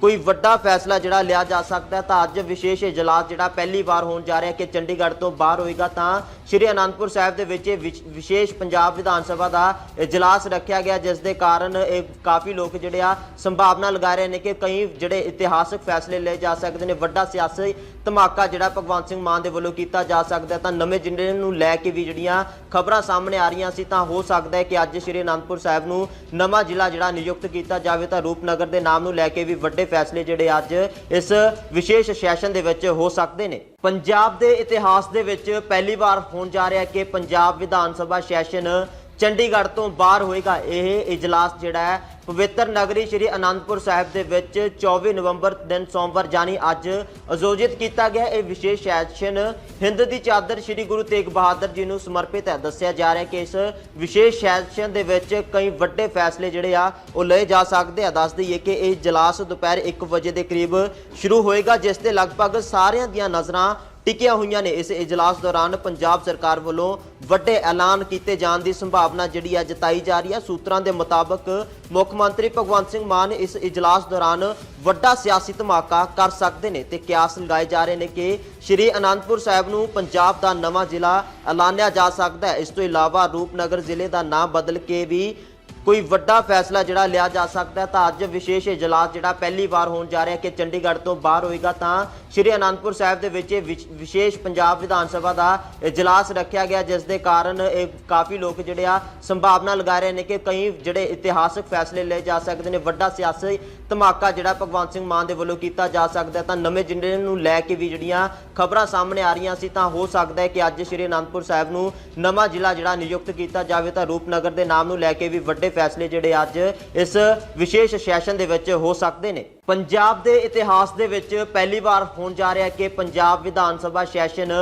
ਕੋਈ ਵੱਡਾ ਫੈਸਲਾ ਜਿਹੜਾ ਲਿਆ ਜਾ ਸਕਦਾ ਤਾਂ ਅੱਜ ਵਿਸ਼ੇਸ਼ ਇਜਲਾਸ ਜਿਹੜਾ ਪਹਿਲੀ ਵਾਰ ਹੋਣ ਜਾ ਰਿਹਾ ਕਿ ਚੰਡੀਗੜ੍ਹ ਤੋਂ ਬਾਹਰ ਹੋਏਗਾ, ਤਾਂ ਸ਼੍ਰੀ ਅਨੰਦਪੁਰ ਸਾਹਿਬ ਦੇ ਵਿੱਚ ਇਹ ਵਿਸ਼- ਵਿਸ਼ੇਸ਼ ਪੰਜਾਬ ਵਿਧਾਨ ਸਭਾ ਦਾ ਇਜਲਾਸ ਰੱਖਿਆ ਗਿਆ, ਜਿਸ ਦੇ ਕਾਰਨ ਇਹ ਕਾਫੀ ਲੋਕ ਜਿਹੜੇ ਆ ਸੰਭਾਵਨਾ ਲਗਾ ਰਹੇ ਨੇ ਕਿ ਕਈ ਜਿਹੜੇ ਇਤਿਹਾਸਕ ਫੈਸਲੇ ਲਏ ਜਾ ਸਕਦੇ ਨੇ, ਵੱਡਾ ਸਿਆਸੀ ਧਮਾਕਾ ਜਿਹੜਾ ਭਗਵੰਤ ਸਿੰਘ ਮਾਨ ਦੇ ਵੱਲੋਂ ਕੀਤਾ ਜਾ ਸਕਦਾ ਤਾਂ ਨਵੇਂ ਜਿੰਨੇ ਨੂੰ ਲੈ ਕੇ ਵੀ ਜਿਹੜੀਆਂ ਖਬਰਾਂ ਸਾਹਮਣੇ ਆ ਰਹੀਆਂ ਸੀ, ਤਾਂ ਹੋ ਸਕਦਾ ਹੈ ਕਿ ਅੱਜ ਸ਼੍ਰੀ ਅਨੰਦਪੁਰ ਸਾਹਿਬ ਨੂੰ ਨਵਾਂ ਜ਼ਿਲ੍ਹਾ ਜਿਹੜਾ ਨਿਯੁਕਤ ਕੀਤਾ ਜਾਵੇ, ਤਾਂ ਰੂਪਨਗਰ ਦੇ ਨਾਮ ਨੂੰ ਲੈ ਕੇ ਵੀ ਵੱਡੇ ਫੈਸਲੇ ਜਿਹੜੇ ਅੱਜ ਇਸ ਵਿਸ਼ੇਸ਼ ਸੈਸ਼ਨ ਦੇ ਵਿੱਚ ਹੋ ਸਕਦੇ ਨੇ। ਪੰਜਾਬ ਦੇ ਇਤਿਹਾਸ ਦੇ ਵਿੱਚ ਪਹਿਲੀ ਵਾਰ ਹੋਣ ਜਾ ਰਿਹਾ ਕਿ ਪੰਜਾਬ ਵਿਧਾਨ ਸਭਾ ਸੈਸ਼ਨ ਚੰਡੀਗੜ੍ਹ ਤੋਂ ਬਾਹਰ ਹੋਏਗਾ ਇਹ ਇਜਲਾਸ ਜਿਹੜਾ ਹੈ। ਪਵਿੱਤਰ ਨਗਰੀ ਸ੍ਰੀ ਅਨੰਦਪੁਰ ਸਾਹਿਬ ਦੇ ਵਿੱਚ 24 ਨਵੰਬਰ ਦਿਨ ਸੋਮਵਾਰ ਜਾਨੀ ਅੱਜ ਆਯੋਜਿਤ ਕੀਤਾ ਗਿਆ ਇਹ ਵਿਸ਼ੇਸ਼ ਸੈਸ਼ਨ। ਹਿੰਦ ਦੀ ਚਾਦਰ ਸ੍ਰੀ ਗੁਰੂ ਤੇਗ ਬਹਾਦਰ ਜੀ ਨੂੰ ਸਮਰਪਿਤ ਹੈ। ਦੱਸਿਆ ਜਾ ਰਿਹਾ ਕਿ ਇਸ ਵਿਸ਼ੇਸ਼ ਸੈਸ਼ਨ ਦੇ ਵਿੱਚ ਕਈ ਵੱਡੇ ਫੈਸਲੇ ਜਿਹੜੇ ਆ, ਉਹ ਲਏ ਜਾ ਸਕਦੇ ਆ। ਦੱਸ ਦਈਏ ਕਿ ਇਹ ਇਜਲਾਸ ਦੁਪਹਿਰ 1 ਵਜੇ ਦੇ ਕਰੀਬ ਸ਼ੁਰੂ ਹੋਏਗਾ, ਜਿਸ ਤੇ ਲਗਭਗ ਸਾਰਿਆਂ ਦੀਆਂ ਨਜ਼ਰਾਂ ਟਿਕੀਆਂ ਹੋਈਆਂ ਨੇ। ਇਸ ਇਜਲਾਸ ਦੌਰਾਨ ਪੰਜਾਬ ਸਰਕਾਰ ਵੱਲੋਂ ਵੱਡੇ ਐਲਾਨ ਕੀਤੇ ਜਾਣ ਦੀ ਸੰਭਾਵਨਾ ਜਿਹੜੀ ਹੈ ਜਤਾਈ ਜਾ ਰਹੀ ਹੈ। ਸੂਤਰਾਂ ਦੇ ਮੁਤਾਬਕ ਮੁੱਖ ਮੰਤਰੀ ਭਗਵੰਤ ਸਿੰਘ ਮਾਨ ਇਸ ਇਜਲਾਸ ਦੌਰਾਨ ਵੱਡਾ ਸਿਆਸੀ ਧਮਾਕਾ ਕਰ ਸਕਦੇ ਨੇ ਤੇ ਕਿਆਸ ਲਗਾਏ ਜਾ ਰਹੇ ਨੇ ਕਿ ਸ਼੍ਰੀ ਅਨੰਦਪੁਰ ਸਾਹਿਬ ਨੂੰ ਪੰਜਾਬ ਦਾ ਨਵਾਂ ਜ਼ਿਲ੍ਹਾ ਐਲਾਨਿਆ ਜਾ ਸਕਦਾ ਹੈ। ਇਸ ਤੋਂ ਇਲਾਵਾ ਰੂਪਨਗਰ ਜ਼ਿਲ੍ਹੇ ਦਾ ਨਾਮ ਬਦਲ ਕੇ ਵੀ ਕੋਈ ਵੱਡਾ ਫੈਸਲਾ ਜਿਹੜਾ ਲਿਆ ਜਾ ਸਕਦਾ ਹੈ, ਤਾਂ ਅੱਜ ਵਿਸ਼ੇਸ਼ ਇਜਲਾਸ ਜਿਹੜਾ ਪਹਿਲੀ ਵਾਰ ਹੋਣ ਜਾ ਰਿਹਾ ਕਿ ਚੰਡੀਗੜ੍ਹ ਤੋਂ ਬਾਹਰ ਹੋਏਗਾ, ਤਾਂ ਸ਼੍ਰੀ ਅਨੰਦਪੁਰ ਸਾਹਿਬ ਦੇ ਵਿੱਚ ਇਹ ਵਿਸ਼- ਵਿਸ਼ੇਸ਼ ਪੰਜਾਬ ਵਿਧਾਨ ਸਭਾ ਦਾ ਇਜਲਾਸ ਰੱਖਿਆ ਗਿਆ, ਜਿਸ ਦੇ ਕਾਰਨ ਇਹ ਕਾਫੀ ਲੋਕ ਜਿਹੜੇ ਆ ਸੰਭਾਵਨਾ ਲਗਾ ਰਹੇ ਨੇ ਕਿ ਕਈ ਜਿਹੜੇ ਇਤਿਹਾਸਕ ਫੈਸਲੇ ਲਏ ਜਾ ਸਕਦੇ ਨੇ। ਵੱਡਾ ਸਿਆਸੀ ਧਮਾਕਾ ਜਿਹੜਾ ਭਗਵੰਤ ਸਿੰਘ ਮਾਨ ਦੇ ਵੱਲੋਂ ਕੀਤਾ ਜਾ ਸਕਦਾ ਤਾਂ ਨਵੇਂ ਜਿੰਦੇ ਨੂੰ ਲੈ ਕੇ ਵੀ ਜਿਹੜੀਆਂ ਖਬਰਾਂ ਸਾਹਮਣੇ ਆ ਰਹੀਆਂ ਸੀ, ਤਾਂ ਹੋ ਸਕਦਾ ਹੈ ਕਿ ਅੱਜ ਸ਼੍ਰੀ ਅਨੰਦਪੁਰ ਸਾਹਿਬ ਨੂੰ ਨਵਾਂ ਜ਼ਿਲ੍ਹਾ ਜਿਹੜਾ ਨਿਯੁਕਤ ਕੀਤਾ ਜਾਵੇ ਤਾਂ ਰੂਪਨਗਰ ਦੇ ਨਾਮ ਨੂੰ ਲੈ ਕੇ ਵੀ ਵੱਡੇ ਫੈਸਲੇ ਜਿਹੜੇ ਅੱਜ ਇਸ ਵਿਸ਼ੇਸ਼ ਸੈਸ਼ਨ ਦੇ ਵਿੱਚ ਹੋ ਸਕਦੇ ਨੇ। ਪੰਜਾਬ ਦੇ ਇਤਿਹਾਸ ਦੇ ਵਿੱਚ ਪਹਿਲੀ ਵਾਰ ਹੋਣ ਜਾ ਰਿਹਾ ਕਿ ਪੰਜਾਬ ਵਿਧਾਨ ਸਭਾ ਸੈਸ਼ਨ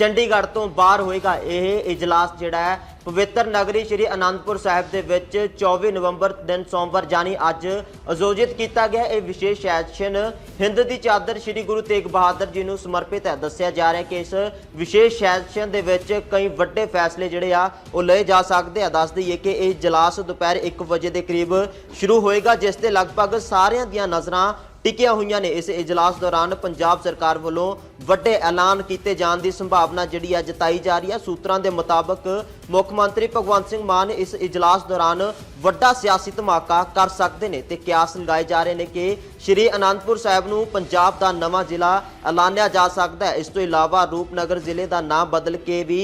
ਚੰਡੀਗੜ੍ਹ ਤੋਂ ਬਾਹਰ ਹੋਏਗਾ ਇਹ ਇਜਲਾਸ ਜਿਹੜਾ ਹੈ। ਪਵਿੱਤਰ ਨਗਰੀ ਸ੍ਰੀ ਅਨੰਦਪੁਰ ਸਾਹਿਬ ਦੇ ਵਿੱਚ 24 ਨਵੰਬਰ ਦਿਨ ਸੋਮਵਾਰ ਜਾਨੀ ਅੱਜ ਆਯੋਜਿਤ ਕੀਤਾ ਗਿਆ ਇਹ ਵਿਸ਼ੇਸ਼ ਸੈਸ਼ਨ ਹਿੰਦ ਦੀ ਚਾਦਰ ਸ੍ਰੀ ਗੁਰੂ ਤੇਗ ਬਹਾਦਰ ਜੀ ਨੂੰ ਸਮਰਪਿਤ ਹੈ। ਦੱਸਿਆ ਜਾ ਰਿਹਾ ਕਿ ਇਸ ਵਿਸ਼ੇਸ਼ ਸੈਸ਼ਨ ਦੇ ਵਿੱਚ ਕਈ ਵੱਡੇ ਫੈਸਲੇ ਜਿਹੜੇ ਆ, ਉਹ ਲਏ ਜਾ ਸਕਦੇ ਆ। ਦੱਸ ਦਈਏ ਕਿ ਇਹ ਇਜਲਾਸ ਦੁਪਹਿਰ 1 ਵਜੇ ਦੇ ਕਰੀਬ ਸ਼ੁਰੂ ਹੋਏਗਾ, ਜਿਸ ਤੇ ਲਗਭਗ ਸਾਰਿਆਂ ਦੀਆਂ ਨਜ਼ਰਾਂ ਟਿਕੀਆਂ ਹੋਈਆਂ ਨੇ। ਇਸ ਇਜਲਾਸ ਦੌਰਾਨ ਪੰਜਾਬ ਸਰਕਾਰ ਵੱਲੋਂ ਵੱਡੇ ਐਲਾਨ ਕੀਤੇ ਜਾਣ ਦੀ ਸੰਭਾਵਨਾ ਜਿਹੜੀ ਆ ਜਤਾਈ ਜਾ ਰਹੀ ਹੈ। ਸੂਤਰਾਂ ਦੇ ਮੁਤਾਬਕ ਮੁੱਖ ਮੰਤਰੀ ਭਗਵੰਤ ਸਿੰਘ ਮਾਨ ਇਸ ਇਜਲਾਸ ਦੌਰਾਨ ਵੱਡਾ ਸਿਆਸੀ ਧਮਾਕਾ ਕਰ ਸਕਦੇ ਨੇ ਤੇ ਕਿਆਸ ਲਗਾਏ ਜਾ ਰਹੇ ਨੇ ਕਿ ਸ਼੍ਰੀ ਅਨੰਦਪੁਰ ਸਾਹਿਬ ਨੂੰ ਪੰਜਾਬ ਦਾ ਨਵਾਂ ਜ਼ਿਲ੍ਹਾ ਐਲਾਨਿਆ ਜਾ ਸਕਦਾ ਹੈ। ਇਸ ਤੋਂ ਇਲਾਵਾ ਰੂਪਨਗਰ ਜ਼ਿਲ੍ਹੇ ਦਾ ਨਾਮ ਬਦਲ ਕੇ ਵੀ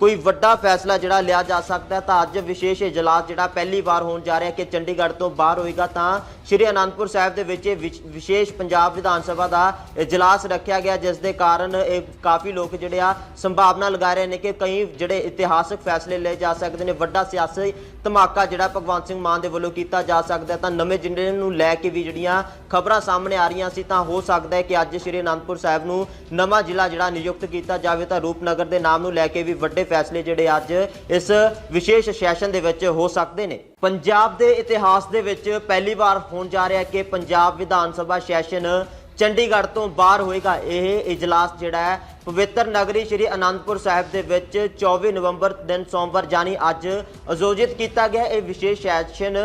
ਕੋਈ ਵੱਡਾ ਫੈਸਲਾ ਜਿਹੜਾ ਲਿਆ ਜਾ ਸਕਦਾ ਤਾਂ ਅੱਜ ਵਿਸ਼ੇਸ਼ ਇਜਲਾਸ ਜਿਹੜਾ ਪਹਿਲੀ ਵਾਰ ਹੋਣ ਜਾ ਰਿਹਾ ਕਿ ਚੰਡੀਗੜ੍ਹ ਤੋਂ ਬਾਹਰ ਹੋਏਗਾ। ਤਾਂ ਸ਼੍ਰੀ ਅਨੰਦਪੁਰ ਸਾਹਿਬ ਦੇ ਵਿੱਚ ਇਹ ਵਿਸ਼- ਵਿਸ਼ੇਸ਼ ਪੰਜਾਬ ਵਿਧਾਨ ਸਭਾ ਦਾ ਇਜਲਾਸ ਰੱਖਿਆ ਗਿਆ, ਜਿਸ ਦੇ ਕਾਰਨ ਇਹ ਕਾਫੀ ਲੋਕ ਜਿਹੜੇ ਆ ਸੰਭਾਵਨਾ ਲਗਾ ਰਹੇ ਨੇ ਕਿ ਕਈ ਜਿਹੜੇ ਇਤਿਹਾਸਕ ਫੈਸਲੇ ਲਏ ਜਾ ਸਕਦੇ ਨੇ। ਵੱਡਾ ਸਿਆਸੀ ਧਮਾਕਾ ਜਿਹੜਾ ਭਗਵੰਤ ਸਿੰਘ ਮਾਨ ਦੇ ਵੱਲੋਂ ਕੀਤਾ ਜਾ ਸਕਦਾ ਤਾਂ ਨਵੇਂ ਜਿੰਦੇ ਨੂੰ ਲੈ ਕੇ ਵੀ ਜਿਹੜੀਆਂ ਖਬਰਾਂ ਸਾਹਮਣੇ ਆ ਰਹੀਆਂ ਸੀ, ਤਾਂ ਹੋ ਸਕਦਾ ਹੈ ਕਿ ਅੱਜ ਸ਼੍ਰੀ ਅਨੰਦਪੁਰ ਸਾਹਿਬ ਨੂੰ ਨਵਾਂ ਜ਼ਿਲ੍ਹਾ ਜਿਹੜਾ ਨਿਯੁਕਤ ਕੀਤਾ ਜਾਵੇ। ਤਾਂ ਰੂਪਨਗਰ ਦੇ ਨਾਮ ਨੂੰ ਲੈ ਕੇ ਵੀ ਵੱਡੇ ਫੈਸਲੇ ਜਿਹੜੇ ਅੱਜ ਇਸ ਵਿਸ਼ੇਸ਼ ਸੈਸ਼ਨ ਦੇ ਵਿੱਚ ਹੋ ਸਕਦੇ ਨੇ। ਪੰਜਾਬ ਦੇ ਇਤਿਹਾਸ ਦੇ ਵਿੱਚ ਪਹਿਲੀ ਵਾਰ ਹੋਣ ਜਾ ਰਿਹਾ ਕਿ ਪੰਜਾਬ ਵਿਧਾਨ ਸਭਾ ਸੈਸ਼ਨ ਚੰਡੀਗੜ੍ਹ ਤੋਂ ਬਾਹਰ ਹੋਏਗਾ। ਇਹ ਇਜਲਾਸ ਜਿਹੜਾ ਹੈ, ਪਵਿੱਤਰ ਨਗਰੀ ਸ੍ਰੀ ਅਨੰਦਪੁਰ ਸਾਹਿਬ ਦੇ ਵਿੱਚ 24 ਨਵੰਬਰ ਦਿਨ ਸੋਮਵਾਰ ਜਾਨੀ ਅੱਜ ਆਯੋਜਿਤ ਕੀਤਾ ਗਿਆ। ਇਹ ਵਿਸ਼ੇਸ਼ ਸੈਸ਼ਨ